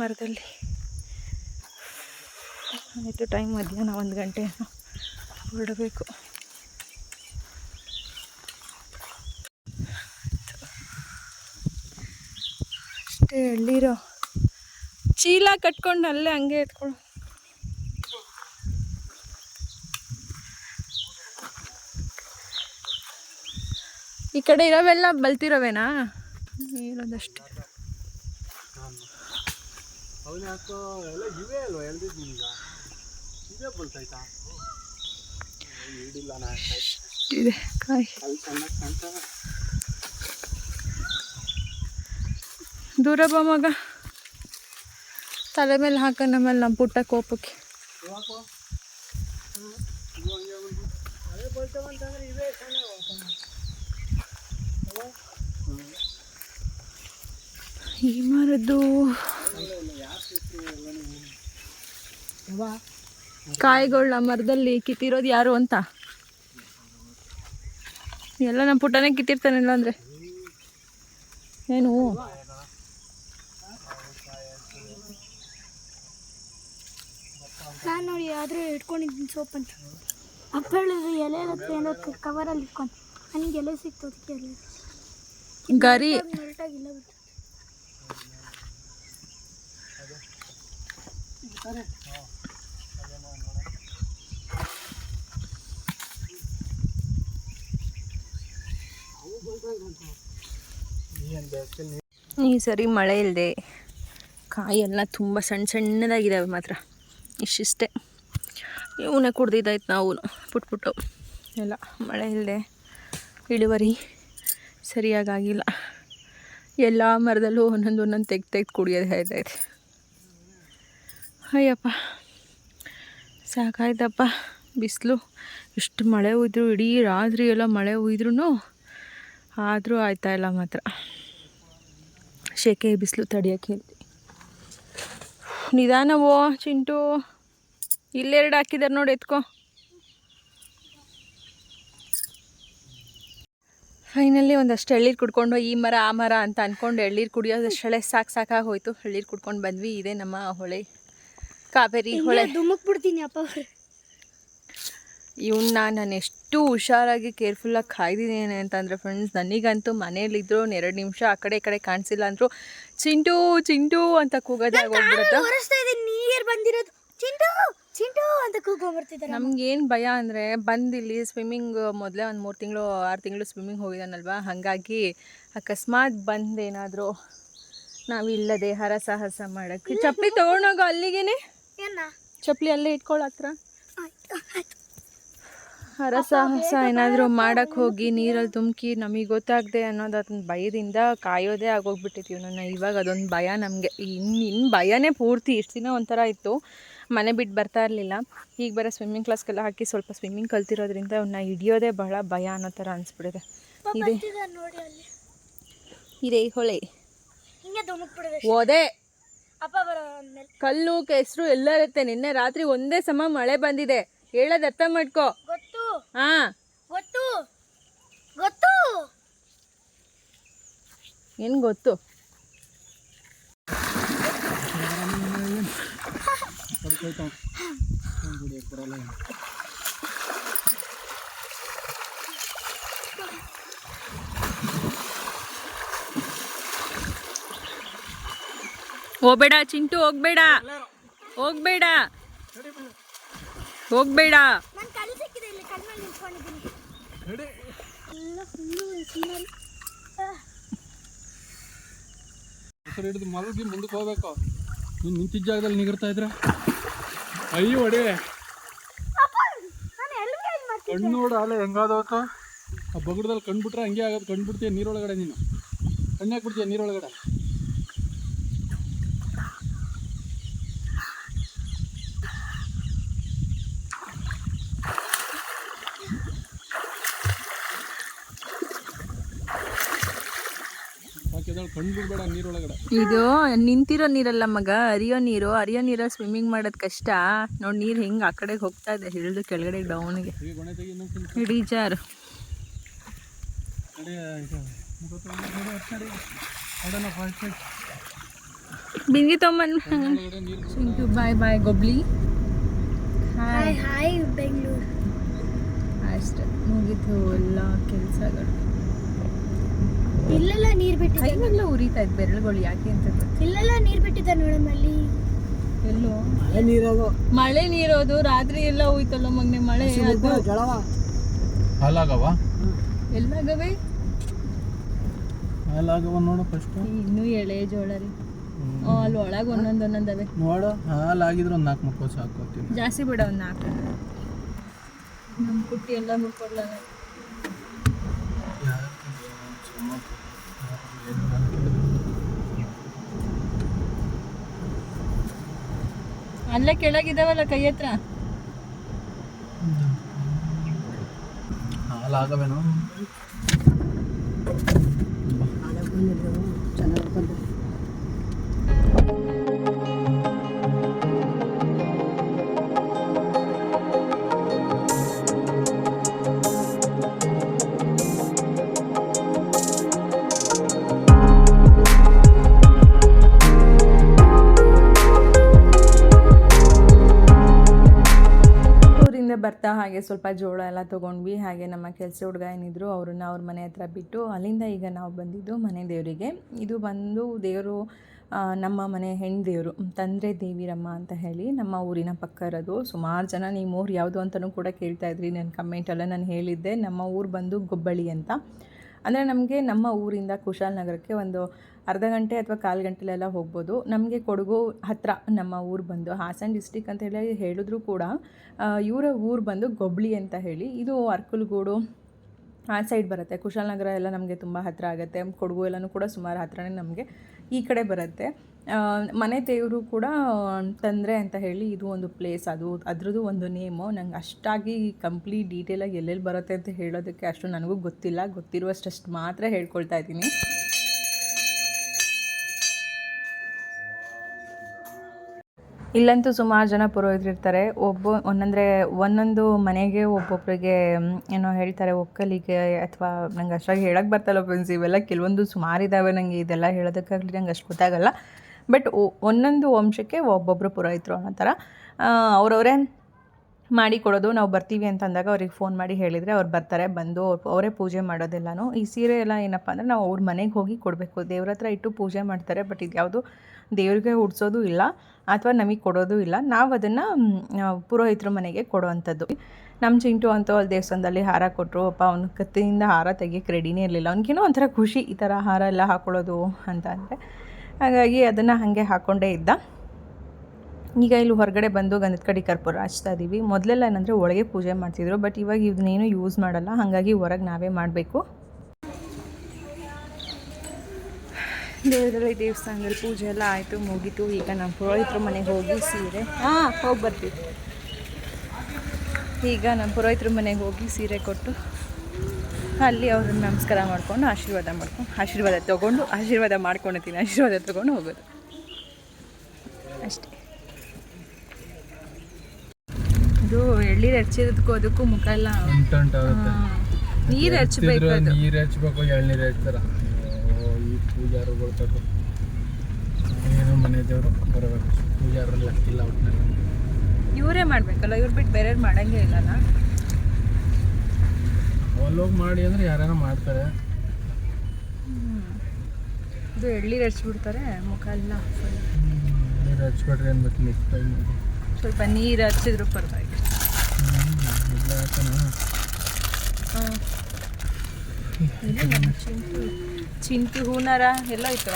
ಮರದಲ್ಲಿ. ಆಯಿತು ಟೈಮ್ ಮಧ್ಯಾಹ್ನ ಒಂದು ಗಂಟೆ ಹೊರಡಬೇಕು. ಅಷ್ಟೇ ಎಳ್ಳೀರೋ ಚೀಲ ಕಟ್ಕೊಂಡು ಅಲ್ಲೇ ಹಂಗೆ ಎತ್ಕೊಳ್ಳು ಈ ಕಡೆ ಇರೋವೆಲ್ಲ ಬಲ್ತಿರೋವೇನಾ? ಇರೋದಷ್ಟೇ ಅವನು ಯಾಕೋ ಎಲ್ಲ ಇವೇ ಅಲ್ವಾ ಎಲ್ದಿದ್ದು ನಿನಗ ಇವೇ ಬಲ್ತಾಯ್ತಾ ಹಿಡಿಲ್ಲ ನಾ ಇದೆ ಕಾಯಿ. ಅಲ್ಲಿ ಚೆನ್ನಾಗಿ ಕಾಣ್ತವೆ ದೂರ ಬಾ ಮಗ. ತಲೆ ಮೇಲೆ ಹಾಕ ನಮ್ಮಲ್ಲಿ ನಮ್ಮ ಪುಟ್ಟ ಕೋಪಕ್ಕೆ. ಯಾಕೋ ಇವು ಹಂಗೆ ಬಂದು ಅದೇ ಬಲ್ತಾವಂತಂದ್ರೆ ಇವೇ ಚೆನ್ನಾಗಿ ಈ ಮರದ್ದು ಕಾಯಿಗಳನ್ನ ಮರದಲ್ಲಿ ಕಿತ್ತಿರೋದು ಯಾರು ಅಂತ? ಎಲ್ಲ ನಮ್ಮ ಪುಟ್ಟನೇ ಕಿತ್ತಿರ್ತಾನಿಲ್ಲ ಅಂದರೆ ಏನು? ನಾನು ನೋಡಿ ಆದ್ರೂ ಇಟ್ಕೊಂಡಿದ್ದೀನಿ ಸೋಪ್ ಅಂತ. ಅಪ್ಪ ಹೇಳಿದ್ರು ಎಲೆ ಇರುತ್ತೆ ಏನೋ ಕವರಲ್ಲಿ ಇಟ್ಕೊಂಡು. ನನಗೆ ಎಲೆ ಸಿಕ್ತು ಅದಕ್ಕೆ ಎಲೆ. ಗರಿ ಹೊರಟಾಗಿಲ್ಲ ಬಿಟ್ಟು ಏನು ಬೇಸಿಗೆ ನೀರು ಈ ಸರಿ ಮಳೆ ಇಲ್ಲದೆ ಕಾಯೆಲ್ಲ ತುಂಬ ಸಣ್ಣ ಸಣ್ಣದಾಗಿದ್ದಾವೆ ಮಾತ್ರ. ಇಷ್ಟಿಷ್ಟೇ. ಇವನ್ನ ಕುಡ್ದಿದ್ದಾಯ್ತು ನಾವು ಪುಟ್ ಪುಟ್ಟು ಎಲ್ಲ ಮಳೆ ಇಲ್ಲದೆ ಇಳುವರಿ ಸರಿಯಾಗಿಲ್ಲ ಎಲ್ಲ ಮರದಲ್ಲೂ ಒಂದೊಂದು ಒಂದೊಂದು ತೆಗ್ದು ತೆಗ್ದು ಕುಡಿಯೋದು ಆಯ್ತೈತೆ ಅಯ್ಯಪ್ಪ, ಸಾಕಾಯ್ತಪ್ಪ. ಬಿಸಿಲು, ಇಷ್ಟು ಮಳೆ ಹುಯ್ದ್ರು ಇಡೀ ರಾತ್ರಿ ಎಲ್ಲ ಮಳೆ ಹುಯ್ದ್ರೂ ಆದರೂ ಇಲ್ಲ ಮಾತ್ರ. ಶೆಕೆ ಬಿಸಿಲು ತಡಿಯೋಕ್ಕೆ ನಿಧಾನವೋ ಚಿಂಟು, ಇಲ್ಲೆರಡು ಹಾಕಿದ್ದಾರೆ ನೋಡಿ ಎತ್ಕೋ. ಫೈನಲಿ ಒಂದಷ್ಟು ಎಳ್ಳೀರು ಕುಡ್ಕೊಂಡು, ಈ ಮರ, ಆ ಮರ ಅಂತ ಅಂದ್ಕೊಂಡು ಎಳ್ಳೀರು ಕುಡಿಯೋದಷ್ಟೇ ಸಾಕು ಸಾಕಾಗಿ ಹೋಯಿತು. ಎಳ್ಳೀರು ಕುಡ್ಕೊಂಡು ಬಂದ್ವಿ, ಇದೇ ನಮ್ಮ ಹೊಳೆ. ಕಾವೇರಿ ಹೊಳೆ. ಧುಮುಕ್ ಬಿಡ್ತೀನಿ ಅಪ್ಪ ಇವನ್ನ ನಾನು ಎಷ್ಟು ಹುಷಾರಾಗಿ ಕೇರ್ಫುಲ್ಲಾಗಿ ಕಾಯ್ದಿದ್ದೀನಿ ಅಂತಂದರೆ ಫ್ರೆಂಡ್ಸ್ ನನಗಂತೂ ಮನೇಲಿದ್ರು ಒಂದು ಎರಡು ನಿಮಿಷ ಆ ಕಡೆ ಈ ಕಡೆ ಕಾಣಿಸಿಲ್ಲ ಅಂದರು ಚಿಂಟು ಚಿಂಟು ಅಂತ ಕೂಗೋದಾಗಿ ಇದ್ದೀನಿ ನೀರು ಬಂದಿರೋದು. ಚಿಂಟು ಚಿಂಟು ಅಂತ ನಮ್ಗೇನು ಭಯ ಅಂದರೆ ಬಂದಿಲ್ಲಿ ಸ್ವಿಮ್ಮಿಂಗ್ ಮೊದಲೇ ಒಂದು ಮೂರು ತಿಂಗಳು ಆರು ತಿಂಗಳು ಸ್ವಿಮ್ಮಿಂಗ್ ಹೋಗಿದ್ದಾನಲ್ವಾ ಹಾಗಾಗಿ ಅಕಸ್ಮಾತ್ ಬಂದೇನಾದರೂ ನಾವಿಲ್ಲದೆ ಹರಸಾಹಸ ಮಾಡೋಕ್ಕೆ. ಚಪ್ಪಲಿ ತೊಗೊಂಡೋಗೋ ಅಲ್ಲಿಗೇನೆ. ಚಪ್ಪಲಿ ಅಲ್ಲೇ ಇಟ್ಕೊಳ್ಳೋ ಹತ್ರ ಹರಸಾಹಸ ಏನಾದರೂ ಮಾಡೋಕ್ಕೆ ಹೋಗಿ ನೀರಲ್ಲಿ ಧುಮುಕಿ ನಮಗೆ ಗೊತ್ತಾಗದೆ ಅನ್ನೋದು ಅದನ್ನ ಭಯದಿಂದ ಕಾಯೋದೇ ಆಗೋಗ್ಬಿಟ್ಟಿತ್ತು ನನ್ನ ಇವಾಗ ಅದೊಂದು ಭಯ ನಮಗೆ. ಇನ್ನು ಇನ್ನು ಭಯನೇ ಪೂರ್ತಿ. ಇಷ್ಟು ದಿನ ಒಂಥರ ಇತ್ತು. ಮನೆ ಬಿಟ್ಟು ಬರ್ತಾ ಇರಲಿಲ್ಲ. ಈಗ ಬರೋ ಸ್ವಿಮ್ಮಿಂಗ್ ಕ್ಲಾಸ್ಗೆಲ್ಲ ಹಾಕಿ ಸ್ವಲ್ಪ ಸ್ವಿಮ್ಮಿಂಗ್ ಕಲ್ತಿರೋದ್ರಿಂದ ಅವನ್ನ ಹಿಡಿಯೋದೇ ಬಹಳ ಭಯ ಅನ್ನೋ ಥರ ಅನಿಸ್ಬಿಟ್ಟಿದೆ ಇದೆ. ಇದೇ ಹೊಳೆ. ಓದೆ ಕಲ್ಲು ಕೆಸರು ಎಲ್ಲ ಇರುತ್ತೆ. ನಿನ್ನೆ ರಾತ್ರಿ ಒಂದೇ ಸಮ ಮಳೆ ಬಂದಿದೆ. ಹೇಳೋದು ಅರ್ಥ ಮಾಡ್ಕೋ. ಗೊತ್ತು. ಹಾ. ಗೊತ್ತು. ಗೊತ್ತು. ಏನು ಗೊತ್ತು? ಹೋಗ್ಬೇಡ ಚಿಂಟು ಹೋಗ್ಬೇಡ. ಹೋಗ್ಬೇಡ. ಹೋಗ್ಬೇಡ. ಹಿಡಿದು ಮಲಗಿ ಮುಂದಕ್ಕೆ ಹೋಗ್ಬೇಕು. ನೀನು ನಿಂತಿದ್ದ ಜಾಗದಲ್ಲಿ ನಿಗರ್ತಾ ಇದ್ರೆ? ಅಯ್ಯೋ ಒಡೆ ಕಣ್ಣು ನೋಡು ಅಲ್ಲ ಹೆಂಗಾದವಕ್ಕ? ಆ ಬಗಡದಲ್ಲಿ ಕಣ್ಬಿಟ್ರೆ ಹಂಗೆ ಆಗೋದು. ಕಣ್ಬಿಡ್ತೀಯ ನೀರೊಳಗಡೆ ನೀನು? ಕಣ್ಣು ಹಾಕ್ಬಿಡ್ತೀಯ ನೀರೊಳಗಡೆ? ಇದು ನಿಂತಿರೋ ನೀರಲ್ಲ ಮಗ ಅರಿಯೋ ನೀರು. ಅರಿಯೋ ನೀರ ಸ್ವಿಮ್ಮಿಂಗ್ ಮಾಡೋದು ಕಷ್ಟ. ನೋಡಿ ನೀರು ಹೆಂಗೆ ಆ ಕಡೆಗೆ ಹೋಗ್ತಾ ಇದೆ ಹಿಡಿದು ಕೆಳಗಡೆ ಡೌನ್ಗೆ ಗೆ ಫಾಸ್ಟ್ ಬಿಂಗಿ ನೀರು ಬಾಯ್ ಬಾಯ್ ಗೊಬ್ಲಿ ಹಾಯ್ ಹಾಯ್ ಬೆಂಗಳೂರು ಅಷ್ಟೇ ಮುಗಿತು ಎಲ್ಲ ಕೆಲಸಗಳು. ಇಲ್ಲೆಲ್ಲ ನೀರ್ ಬಿಟ್ಟಿದೆ. ಕೈಯೆಲ್ಲ ಉರಿತಾ ಇದೆ ಬೆರಳುಗಳು ಯಾಕೆ ಅಂತ ಗೊತ್ತಿಲ್ಲ. ಇಲ್ಲೆಲ್ಲ ನೀರ್ ಬಿಟ್ಟಿದೆ ನೋಡಮ್ಮ ಅಲ್ಲಿ. ಎಲ್ಲೋ? ಮಳೆ ನೀರೋದು. ಮಳೆ ನೀರೋದು ರಾತ್ರಿ ಎಲ್ಲ ಹೋಯ್ತಲ್ಲ ಮಗ್ನೆ ಮಳೆ ಅದು. ಹಾಲಾಗವ? ಎಲ್ಲಾಗವೆ? ಹಾಲಾಗವ ನೋಡು ಫಸ್ಟ್. ಇನ್ನೂ ಎಳೆ ಜೋಳ ರೀ. ಹ್ಞೂ ಅಲ್ಲಿ ಒಳಗೆ ಒಂದೊಂದು ಒಂದೊಂದವೆ ನೋಡು ಹಾಲಾಗಿದ್ರೆ ಒಂದು ನಾಲ್ಕು ಮಕ್ಕಳು ಹಾಕೋತೀನಿ ಜಾಸ್ತಿ ಬಿಡ ಒಂದು ನಾಲ್ಕು ನಮ್ಮ ಪುಟ್ಟಿ ಎಲ್ಲ ಮುಟ್ಕೊಡ್ಲ ಅಲ್ಲೇ ಕೆಳಗಿದಾವಲ್ಲ ಕೈ ಹತ್ರ? ಹಾಲಾಗವೇನೋ? ಊರಿಂದ ಹಾಗೆ ಸ್ವಲ್ಪ ಜೋಳ ಎಲ್ಲ ತೊಗೊಂಡ್ವಿ. ಹಾಗೆ ನಮ್ಮ ಕೆಲಸ ಹುಡುಗ ಏನಿದ್ರು ಅವ್ರನ್ನ ಅವ್ರ ಮನೆ ಹತ್ರ ಬಿಟ್ಟು ಅಲ್ಲಿಂದ ಈಗ ನಾವು ಬಂದಿದ್ದು ಮನೆ ದೇವರಿಗೆ. ಇದು ಬಂದು ದೇವರು ನಮ್ಮ ಮನೆ ಹೆಣ್ಣು ದೇವರು, ತಂದ್ರೆ ದೇವಿರಮ್ಮ ಅಂತ ಹೇಳಿ ನಮ್ಮ ಊರಿನ ಪಕ್ಕ ಇರೋದು. ಸುಮಾರು ಜನ ನಿಮ್ಮ ಊರು ಯಾವುದು ಅಂತಲೂ ಕೂಡ ಕೇಳ್ತಾ ಇದ್ರಿ. ನನ್ನ ಕಮೆಂಟಲ್ಲ ನಾನು ಹೇಳಿದ್ದೆ. ನಮ್ಮ ಊರು ಬಂದು ಗೊಬ್ಬಳ್ಳಿ ಅಂತ. ಅಂದರೆ ನಮಗೆ ನಮ್ಮ ಊರಿಂದ ಕುಶಾಲನಗರಕ್ಕೆ ಒಂದು ಅರ್ಧ ಗಂಟೆ ಅಥವಾ ಕಾಲು ಗಂಟೆಲೆಲ್ಲ ಹೋಗ್ಬೋದು. ನಮಗೆ ಕೊಡಗು ಹತ್ರ ನಮ್ಮ ಊರು ಬಂದು, ಹಾಸನ ಡಿಸ್ಟಿಕ್ ಅಂತ ಹೇಳಿ ಹೇಳಿದ್ರು ಕೂಡ ಇವರ ಊರು ಬಂದು ಗೊಬ್ಳಿ ಅಂತ ಹೇಳಿ, ಇದು ಅರ್ಕಲ್ಗೂಡು ಆ ಸೈಡ್ ಬರುತ್ತೆ. ಕುಶಾಲನಗರ ಎಲ್ಲ ನಮಗೆ ತುಂಬ ಹತ್ತಿರ ಆಗುತ್ತೆ. ಕೊಡಗು ಎಲ್ಲನೂ ಕೂಡ ಸುಮಾರು ಹತ್ತಿರನೇ ನಮಗೆ ಈ ಕಡೆ ಬರುತ್ತೆ. ಮನೆ ದೇವರು ಕೂಡ ತಂದರೆ ಅಂತ ಹೇಳಿ ಇದು ಒಂದು ಪ್ಲೇಸ್ ಅದು ಅದ್ರದ್ದು ಒಂದು ನೇಮು ನಂಗೆ ಅಷ್ಟಾಗಿ ಕಂಪ್ಲೀಟ್ ಡೀಟೇಲಾಗಿ ಎಲ್ಲೆಲ್ಲಿ ಬರುತ್ತೆ ಅಂತ ಹೇಳೋದಕ್ಕೆ ಅಷ್ಟು ನನಗೂ ಗೊತ್ತಿಲ್ಲ. ಗೊತ್ತಿರುವಷ್ಟಷ್ಟು ಮಾತ್ರ ಹೇಳ್ಕೊಳ್ತಾ ಇದ್ದೀನಿ. ಇಲ್ಲಂತೂ ಸುಮಾರು ಜನ ಪುರೋಹಿತರಿರ್ತಾರೆ. ಒಬ್ಬ, ಒಂದಂದರೆ ಒಂದೊಂದು ಮನೆಗೆ ಒಬ್ಬೊಬ್ಬರಿಗೆ ಏನೋ ಹೇಳ್ತಾರೆ, ಒಕ್ಕಲಿಗೆ ಅಥವಾ ನಂಗೆ ಅಷ್ಟಾಗಿ ಹೇಳಕ್ಕೆ ಬರ್ತಲ್ಲ ಫ್ರೆಂಡ್ಸ್ ಇವೆಲ್ಲ ಕೆಲವೊಂದು ಸುಮಾರು ಇದ್ದಾವೆ ನನಗೆ ಇದೆಲ್ಲ ಹೇಳೋದಕ್ಕಾಗಲಿ ನಂಗೆ ಅಷ್ಟು ಗೊತ್ತಾಗಲ್ಲ. ಬಟ್ ಒಂದೊಂದು ವಂಶಕ್ಕೆ ಒಬ್ಬೊಬ್ಬರು ಪುರೋಹಿತರು ಅನ್ನೋ ಥರ. ಅವರವರೇ ಮಾಡಿ ಕೊಡೋದು, ನಾವು ಬರ್ತೀವಿ ಅಂತ ಅಂದಾಗ ಅವ್ರಿಗೆ ಫೋನ್ ಮಾಡಿ ಹೇಳಿದರೆ ಅವ್ರು ಬರ್ತಾರೆ, ಬಂದು ಅವರೇ ಪೂಜೆ ಮಾಡೋದೆಲ್ಲನೂ. ಈ ಸೀರೆ ಎಲ್ಲ ಏನಪ್ಪ ಅಂದರೆ ನಾವು ಅವ್ರ ಮನೆಗೆ ಹೋಗಿ ಕೊಡಬೇಕು. ದೇವ್ರ ಹತ್ರ ಇಟ್ಟು ಪೂಜೆ ಮಾಡ್ತಾರೆ, ಬಟ್ ಇದು ಯಾವುದು ದೇವ್ರಿಗೆ ಉಡ್ಸೋದು ಇಲ್ಲ, ಅಥವಾ ನಮಗೆ ಕೊಡೋದು ಇಲ್ಲ. ನಾವು ಅದನ್ನು ಪುರೋಹಿತರ ಮನೆಗೆ ಕೊಡುವಂಥದ್ದು. ನಮ್ಮ ಚಿಂಟು ಅಂತ ಅಲ್ಲಿ ದೇವಸ್ಥಾನದಲ್ಲಿ ಹಾರ ಕೊಟ್ಟರು ಅಪ್ಪ, ಅವ್ನ ಕತ್ತಿಯಿಂದ ಹಾರ ತೆಗಿಯೋಕ್ಕೆ ರೆಡಿನೇ ಇರಲಿಲ್ಲ. ಅವ್ನಿಗೇನೋ ಒಂಥರ ಖುಷಿ, ಈ ಥರ ಹಾರ ಎಲ್ಲ ಹಾಕ್ಕೊಳ್ಳೋದು ಅಂತ ಅಂದರೆ. ಹಾಗಾಗಿ ಅದನ್ನು ಹಾಗೆ ಹಾಕ್ಕೊಂಡೇ ಇದ್ದ. ಈಗ ಇಲ್ಲಿ ಹೊರಗಡೆ ಬಂದು ಗಂಧದ ಕಡೆ ಕರ್ಪೂರ ಹಚ್ತಾ ಇದ್ದೀವಿ ಮೊದಲೆಲ್ಲ ಏನಂದರೆ ಒಳಗೆ ಪೂಜೆ ಮಾಡ್ತಿದ್ರು ಬಟ್ ಇವಾಗ ಇದನ್ನೇನು ಯೂಸ್ ಮಾಡಲ್ಲ. ಹಾಗಾಗಿ ಹೊರಗೆ ನಾವೇ ಮಾಡಬೇಕು. ದೇವರಲ್ಲಿ ದೇವಸ್ಥಾನದಲ್ಲಿ ಪೂಜೆ ಎಲ್ಲ ಆಯಿತು ಮುಗೀತು. ಈಗ ನಮ್ಮ ಪುರೋಹಿತರ ಮನೆಗೆ ಹೋಗಿ ಸೀರೆ. ಹಾಂ ಹೋಗಿ ಬರ್ತೀವಿ. ಈಗ ನಮ್ಮ ಪುರೋಹಿತರ ಮನೆಗೆ ಹೋಗಿ ಸೀರೆ ಕೊಟ್ಟು ಅಲ್ಲಿ ಅವ್ರನ್ನ ನಮಸ್ಕಾರ ಮಾಡ್ಕೊಂಡು ಆಶೀರ್ವಾದ ಮಾಡ್ಕೊಂಡು ಆಶೀರ್ವಾದ ತೊಗೊಂಡು ಆಶೀರ್ವಾದ ಮಾಡ್ಕೊಂಡಿದ್ದೀನಿ ಆಶೀರ್ವಾದ ತೊಗೊಂಡು ಹೋಗೋದು. ಅಷ್ಟೇ. ಇದು ಎಳ್ಳೀರು ಹಚ್ಚಿರೋದಕ್ಕೂ ಅದಕ್ಕೂ ಮುಖ ಎಲ್ಲ ನೀರು ಹಚ್ಚಬೇಕು ನೀರು ಹಚ್ಚಬೇಕು ಎಳ್ನೀರು ಹಚ್ತಾರ ಈ ಪೂಜಾರುಗಳು ತಗೋ ಏನೋ ಮನೆ ದೇವರು ಬರಬೇಕು ಪೂಜಾರು ಹಾಕಿಲ್ಲ ಒಟ್ಟಿನಲ್ಲಿ ಇವರೇ ಮಾಡಬೇಕಲ್ಲ ಇವ್ರು ಬಿಟ್ಟು ಬೇರೆಯವ್ರು ಮಾಡಂಗೇ ಇಲ್ಲಲ್ಲ? ಅಲ್ಲೋಗಿ ಮಾಡಿ ಅಂದ್ರೆ ಯಾರ್ಯಾರ ಮಾಡ್ತಾರೆ. ಇದು ಎಳ್ನೀರು ಹಚ್ಬಿಡ್ತಾರೆ ಮುಖ ಎಲ್ಲ full. ನೀರು ಹಚ್ಕೊಡ್ರಿ ಅಂದ್ಬಿಟ್ಟು ಮಿಕ್ಸ್ ಟೈಮ್ ಸ್ವಲ್ಪ ನೀರು ಹಚ್ಚಿದ್ರು ಪರವಾಗಿಲ್ಲ. ಇಲ್ಲ ಹಾಂ ಚಿಂಟು ಚಿಂಟು ಹೂನಾರ? ಎಲ್ಲ ಇತ್ತು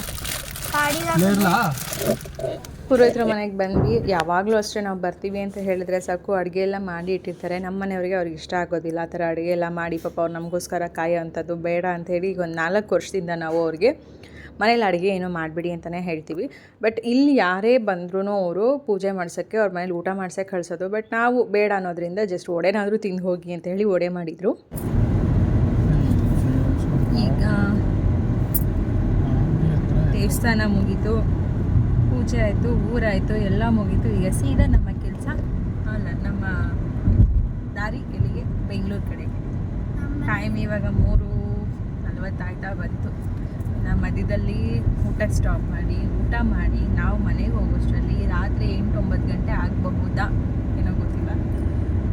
ಪುರೋಹಿತರ ಮನೆಗೆ ಬಂದ್ವಿ. ಯಾವಾಗಲೂ ಅಷ್ಟೇ ನಾವು ಬರ್ತೀವಿ ಅಂತ ಹೇಳಿದ್ರೆ ಸಾಕು. ಅಡುಗೆ ಎಲ್ಲ ಮಾಡಿ ಇಟ್ಟಿರ್ತಾರೆ. ನಮ್ಮ ಮನೆಯವ್ರಿಗೆ ಅವ್ರಿಗೆ ಇಷ್ಟ ಆಗೋದಿಲ್ಲ. ಆ ಥರ ಅಡುಗೆ ಎಲ್ಲ ಮಾಡಿ ಪಾಪ ಅವ್ರು ನಮಗೋಸ್ಕರ ಕಾಯೋ ಅಂಥದ್ದು ಬೇಡ ಅಂಥೇಳಿ ಈಗ ಒಂದು ನಾಲ್ಕು ವರ್ಷದಿಂದ ನಾವು ಅವ್ರಿಗೆ ಮನೇಲಿ ಅಡುಗೆ ಏನೋ ಮಾಡಿಬಿಡಿ ಅಂತಲೇ ಹೇಳ್ತೀವಿ. ಬಟ್ ಇಲ್ಲಿ ಯಾರೇ ಬಂದ್ರೂ ಅವರು ಪೂಜೆ ಮಾಡ್ಸೋಕ್ಕೆ, ಅವ್ರ ಮನೇಲಿ ಊಟ ಮಾಡ್ಸೋಕ್ಕೆ ಕಳಿಸೋದು. ಬಟ್ ನಾವು ಬೇಡ ಅನ್ನೋದ್ರಿಂದ ಜಸ್ಟ್ ಒಡೆನಾದರೂ ತಿಂದು ಹೋಗಿ ಅಂತ ಹೇಳಿ ಒಡೆ ಮಾಡಿದರು. ಈಗ ದೇವಸ್ಥಾನ ಮುಗೀತು. ಪೂಜೆ ಆಯಿತು ಊರಾಯಿತು ಎಲ್ಲ ಮುಗೀತು. ಈಗ ಸೀದಾ ನಮ್ಮ ಕೆಲಸ ಅಲ್ಲ ನಮ್ಮ ದಾರಿ ಎಲ್ಲಿಗೆ ಬೆಂಗಳೂರು ಕಡೆಗೆ. ಟೈಮ್ ಇವಾಗ ಮೂರು ನಲ್ವತ್ತಾಯ್ತಾ ಬಂತು. ನಮ್ಮ ಮಧ್ಯದಲ್ಲಿ ಊಟ ಸ್ಟಾಪ್ ಮಾಡಿ, ಊಟ ಮಾಡಿ, ನಾವು ಮನೆಗೆ ಹೋಗೋಷ್ಟರಲ್ಲಿ ರಾತ್ರಿ ಎಂಟು ಒಂಬತ್ತು ಗಂಟೆ ಆಗಬಹುದಾ ಏನೋ ಗೊತ್ತಿಲ್ಲ.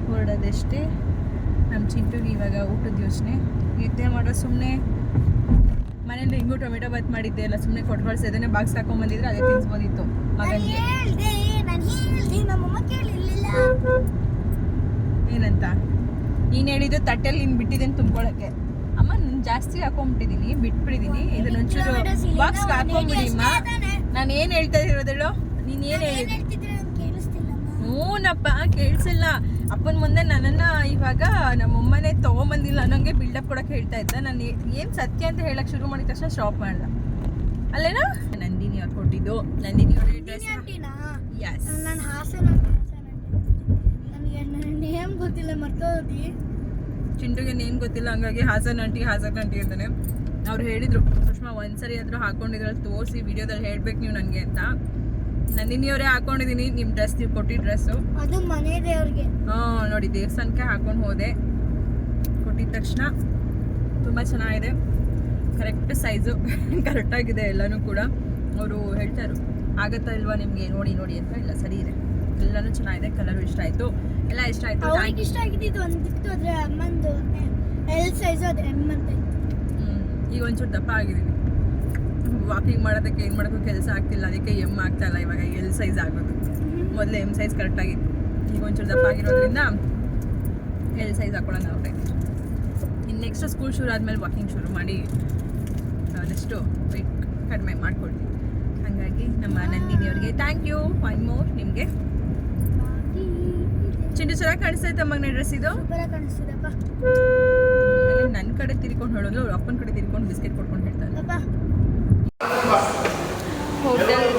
ಹೊರಡೋದಷ್ಟೇ. ನಮ್ಮ ಚಿಂಟುಗೆ ಇವಾಗ ಊಟದ ಯೋಚನೆ. ನಿದ್ದೆ ಮಾಡೋ ಸುಮ್ಮನೆ ಮನೇಲಿ ಹಿಂಗೂ ಟೊಮೆಟೊ ಬಾತ್ ಮಾಡಿದ್ದೆ ಎಲ್ಲ ಸುಮ್ಮನೆ ಕೊಟ್ಟು ಕಳ್ಸಿದ್ದೇನೆ ಬಾಕ್ಸ್ ಹಾಕೊಂಬಂದಿದ್ರೆ ಅದೇ ತಿನ್ಸ್ಬೋದಿತ್ತು ಮಗನಿಗೆ. ಏನಂತ? ನೀನು ಹೇಳಿದ್ದು ತಟ್ಟೆಲ್ಲಿ ನೀನು ಬಿಟ್ಟಿದ್ದೀನಿ ತುಂಬ್ಕೊಳಕ್ಕೆ. ಅಮ್ಮ ನಾನು ಜಾಸ್ತಿ ಹಾಕೊಂಡ್ಬಿಟ್ಟಿದ್ದೀನಿ ಬಿಟ್ಬಿಟ್ಟಿದ್ದೀನಿ ಇದನ್ನೊಂಚೂರು ಬಾಕ್ಸ್ ಹಾಕೊಂಡ್ಬಿಡಿ ಅಮ್ಮ. ನಾನು ಏನು ಹೇಳ್ತಾ ಇರೋದೇಳು ನೀನು ಏನು ಹೇಳಿದ್ದೆ ಹ್ಞೂನಪ್ಪ ಕೇಳಿಸಿಲ್ಲ. ಅಪ್ಪನ ಮುಂದೆ ನನ್ನನ್ನು ಇವಾಗ ನಮ್ಮಮ್ಮನೇ ತೊಗೊಂಬಂದಿಲ್ಲ ಅನ್ನೋಂಗೆ ಬಿಲ್ಡಪ್ ಕೊಡಕ್ಕೆ ಹೇಳ್ತಾ ಇದ್ದ. ನಾನು ಏನು ಸತ್ಯ ಅಂತ ಹೇಳಕ್ಕೆ ಶುರು ಮಾಡಿದ ತಕ್ಷಣ ಸ್ಟಾಪ್ ಮಾಡ್ದ. ಅಲ್ಲೇನಾ? ನಂದಿನಿ ಅವ್ರು ಕೊಟ್ಟಿದ್ದು. ನಂದಿನಿ ಅವ್ರ ಡ್ರೆಸ್ ಯಸ್ ಹಾಸನ ನನಗೆ ನೇಮ್ ಗೊತ್ತಿಲ್ಲ ಮರ್ತೋದಿ ಚಿಂಟುಗೆ ನೇಮ್ ಗೊತ್ತಿಲ್ಲ ಹಂಗಾಗಿ ಹಾಸನ್ ಆಂಟಿ ಹಾಸನ್ ಆಂಟಿ ಅಂತಾನೆ. ಅವ್ರು ಹೇಳಿದ್ರು ಸುಷ್ಮಾ ಒಂದ್ಸರಿ ಆದ್ರೂ ಹಾಕೊಂಡಿದ್ರಲ್ಲಿ ತೋರಿಸಿ ವಿಡಿಯೋದಲ್ಲಿ ಹೇಳ್ಬೇಕು ನೀವು ನನಗೆ ಅಂತ. ನಂದಿನಿಯವರೇ ಹಾಕೊಂಡಿದೀನಿ ನಿಮ್ಮ ಡ್ರೆಸ್ ನೀವು ಕೊಟ್ಟಿ ಡ್ರೆಸ್ಸು ಅದು ಮನೆ ದೇವ್ರಿಗೆ. ಹಾ ನೋಡಿ ದೇವಸ್ಥಾನಕ್ಕೆ ಹಾಕೊಂಡು ಹೋದೆ. ಕೊಟ್ಟಿದ ತಕ್ಷಣ ತುಂಬ ಚೆನ್ನಾಗಿದೆ. ಕರೆಕ್ಟ್ ಸೈಜು ಕರೆಕ್ಟಾಗಿದೆ ಎಲ್ಲಾನು ಕೂಡ. ಅವರು ಹೇಳ್ತಾರು ಆಗತ್ತಾ ಇಲ್ವಾ ನಿಮಗೆ? ನೋಡಿ ನೋಡಿ ಅಂತ ಇಲ್ಲ ಸರಿ ಇದೆ. ಎಲ್ಲನೂ ಚೆನ್ನಾಗಿದೆ ಕಲರ್ ಇಷ್ಟ ಆಯಿತು. ಎಲ್ಲ ಇಷ್ಟ ಆಯಿತು. ಅವ್ರಿಗೆ ಇಷ್ಟ ಆಗಿದ್ದು ಒಂದಿತ್ತು ಅದ್ರ ಅಮ್ಮಂದು ಎಲ್ ಸೈಜು ಅದು ಎಂ ಅಂತ ಈಗ ಒಂಚೂರು ದಪ್ಪ ಆಗಿದ್ದೀನಿ. ವಾಕಿಂಗ್ ಮಾಡೋದಕ್ಕೆ ಏನು ಮಾಡೋಕ್ಕೂ ಕೆಲಸ ಆಗ್ತಿಲ್ಲ. ಅದಕ್ಕೆ ಎಂ ಆಗ್ತಾ ಇಲ್ಲ ಇವಾಗ. ಎಲ್ ಸೈಜ್ ಆಗೋದು ಮೊದಲು ಎಂ ಸೈಜ್ ಕರೆಕ್ಟಾಗಿತ್ತು ಈಗ ಒಂಚೂರು ದಪ್ಪ ಆಗಿರೋದ್ರಿಂದ ಎಲ್ ಸೈಜ್ ಹಾಕೊಳ್ಳೋಣ ಅವ್ರೆ ಇನ್ನು ನೆಕ್ಸ್ಟ್ ಸ್ಕೂಲ್ ಶುರು ಆದಮೇಲೆ ವಾಕಿಂಗ್ ಶುರು ಮಾಡಿ ಅದಷ್ಟು ವೆಯ್ಟ್ ಕಡಿಮೆ ಮಾಡ್ಕೊಳ್ತೀವಿ ಹಾಗಾಗಿ ನಮ್ಮ ನಂದಿನಿಯವ್ರಿಗೆ ಥ್ಯಾಂಕ್ ಯು ಒನ್ ಮೋರ್ ನಿಮಗೆ. ಚಿಂಡು ಚೆನ್ನಾಗಿ ಕಾಣಿಸ್ತಾ ಇತ್ತು ಮಗನ ಡ್ರೆಸ್ ಇದು ನನ್ನ ಕಡೆ ತಿರ್ಕೊಂಡು ಹೇಳೋದು ಅವ್ರ ಅಪ್ಪನ ಕಡೆ ತಿರ್ಕೊಂಡು biscuit ಕೊಡ್ಕೊಂಡು hotel.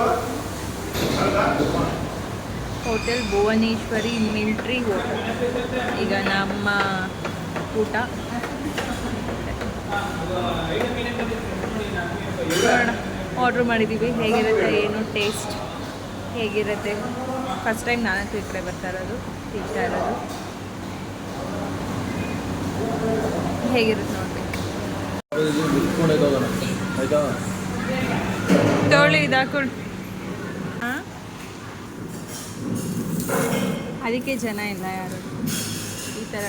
Hotel Bhuvaneshwari military hotel. ಈಗ ನಮ್ಮ ಊಟ. ನೋಡೋಣ ಆರ್ಡ್ರ್ ಮಾಡಿದ್ದೀವಿ ಹೇಗಿರುತ್ತೆ, ಏನು ಟೇಸ್ಟ್ ಹೇಗಿರುತ್ತೆ? ಫಸ್ಟ್ ಟೈಮ್ ನಾನಂತೂ ಈ ಬರ್ತಾ ಇರೋದು, ತಿಂತಾ ಇರೋದು. ಹೇಗಿರುತ್ತೆ ನೋಡ್ಬೇಕು? ಆಯ್ತಾ ಇದಾಕೊಂಡು ಅದಕ್ಕೆ ಜನ ಇಲ್ಲ ಯಾರು? ಈ ಥರ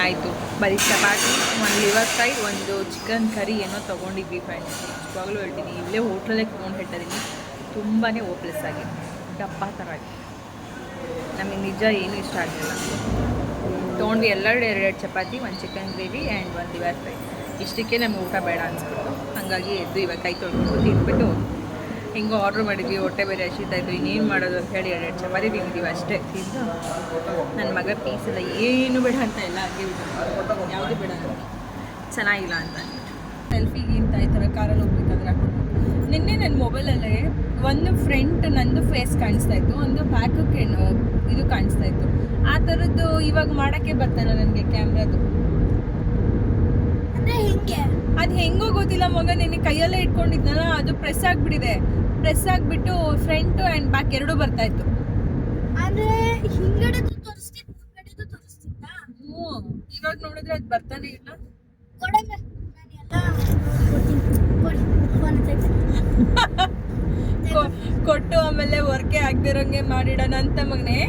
ಆಯಿತು. ಬರೀ ಚಪಾತಿ ಒಂದು ಲಿವರ್ ಫ್ರೈ ಒಂದು ಚಿಕನ್ ಕರಿ ಏನೋ ತೊಗೊಂಡಿದ್ವಿ ಫ್ರೆಂಡ್ಸ್ ಇವಾಗಲೂ ಹೇಳ್ತೀನಿ ಇಲ್ಲೇ ಹೋಟ್ಲಲ್ಲೇ ತೊಗೊಂಡು ಹೇಳ್ತಾ ಇದ್ದೀನಿ ತುಂಬಾ ಓಪ್ಲೆಸ್ ಆಗಿ. ದಪ್ಪ ಥರ ಆಗಿ ನಮಗೆ ನಿಜ ಏನೂ ಇಷ್ಟ ಆಗಲಿಲ್ಲ. ತೊಗೊಂಡ್ವಿ ಎಲ್ಲರೂ ಎರಡೆರಡು ಚಪಾತಿ, ಒಂದು ಚಿಕನ್ ಗ್ರೇವಿ ಆ್ಯಂಡ್ ಒಂದು ಲಿವರ್ ಫ್ರೈ ಇಷ್ಟಕ್ಕೆ ನಮ್ಗೆ ಊಟ ಬೇಡ ಅನಿಸ್ಬಿಟ್ಟು ಹಾಗಾಗಿ ಎದ್ದು ಇವಾಗ ಕೈ ತೊಳ್ಕೊಂಡು ತಿಂದ್ಬಿಟ್ಟು ಹಿಂಗೆ ಆರ್ಡ್ರ್ ಮಾಡಿದ್ವಿ, ಹೊಟ್ಟೆ ಬೇರೆ ಹಸಿತಾಯಿತು, ಇನ್ನೇನು ಮಾಡೋದು ಅಂತ ಹೇಳಿ ಎರಡೆರಡು ಚಪಾತಿ ತಿಂದಿದ್ದೀವಿ ಅಷ್ಟೇ. ತಿಂದು ನನ್ನ ಮಗ ಪೀಸ್ ಎಲ್ಲ ಏನು ಬೇಡ ಅಂತ ಎಲ್ಲ ಹಾಗೆ ಯಾವುದು ಬೇಡ ಅಂತ. ಚೆನ್ನಾಗಿಲ್ಲ ಅಂತ ಸೆಲ್ಫಿಗೆ ಅಂತ ಈ ಥರ ಕಾರಲ್ಲಿ ಹೋಗ್ಬೇಕಾದ್ರೆ ನಿನ್ನೆ ನನ್ನ ಮೊಬೈಲಲ್ಲೇ ಒಂದು ಫ್ರಂಟ್ ನಂದು ಫೇಸ್ ಕಾಣಿಸ್ತಾ ಇತ್ತು ಒಂದು ಬ್ಯಾಕ್ ಇದು ಕಾಣಿಸ್ತಾ ಇತ್ತು. ಆ ಥರದ್ದು ಇವಾಗ ಮಾಡೋಕ್ಕೆ ಬರ್ತಾಯಿಲ್ಲ ನನಗೆ ಕ್ಯಾಮ್ರಾದು ಅಂದ್ರೆ ಹಿಂಗೆ? ಅದು ಹೆಂಗೋ ಗೊತ್ತಿಲ್ಲ ಮಗ ನಿನ್ನೆ ಕೈಯಲ್ಲೇ ಇಟ್ಕೊಂಡಿದ್ನಲ್ಲ ಅದು ಪ್ರೆಸ್ ಆಗಿಬಿಟ್ಟಿದೆ. ಪ್ರೆಸ್ ಆಗಿಬಿಟ್ಟು ಫ್ರಂಟು ಆ್ಯಂಡ್ ಬ್ಯಾಕ್ ಎರಡೂ ಬರ್ತಾ ಇತ್ತು. ಅಂದ್ರೆ ಹಿಂಗಡೆದು ತೋರಿಸ್ತಿತ್ತು ಮುಂಗಡೆದು ತೋರಿಸ್ತಿತ್ತಾ ಹ್ಞೂ ಇವಾಗ ನೋಡಿದ್ರೆ ಅದು ಬರ್ತಾನೆ ಇಲ್ಲ. ಕೊಡಂಗ ನಾನು ಎಲ್ಲ ಕೊಡ್ತೀನಿ ಕೊಡಿ ಫೋನ್ ತೆಗ್ದು ಕೊಟ್ಟು ಆಮೇಲೆ ವರ್ಕೆ ಆಗದಿರೋಂಗೆ ಮಾಡಿಡೋಣ ಅಂತ ಮಗನೇ.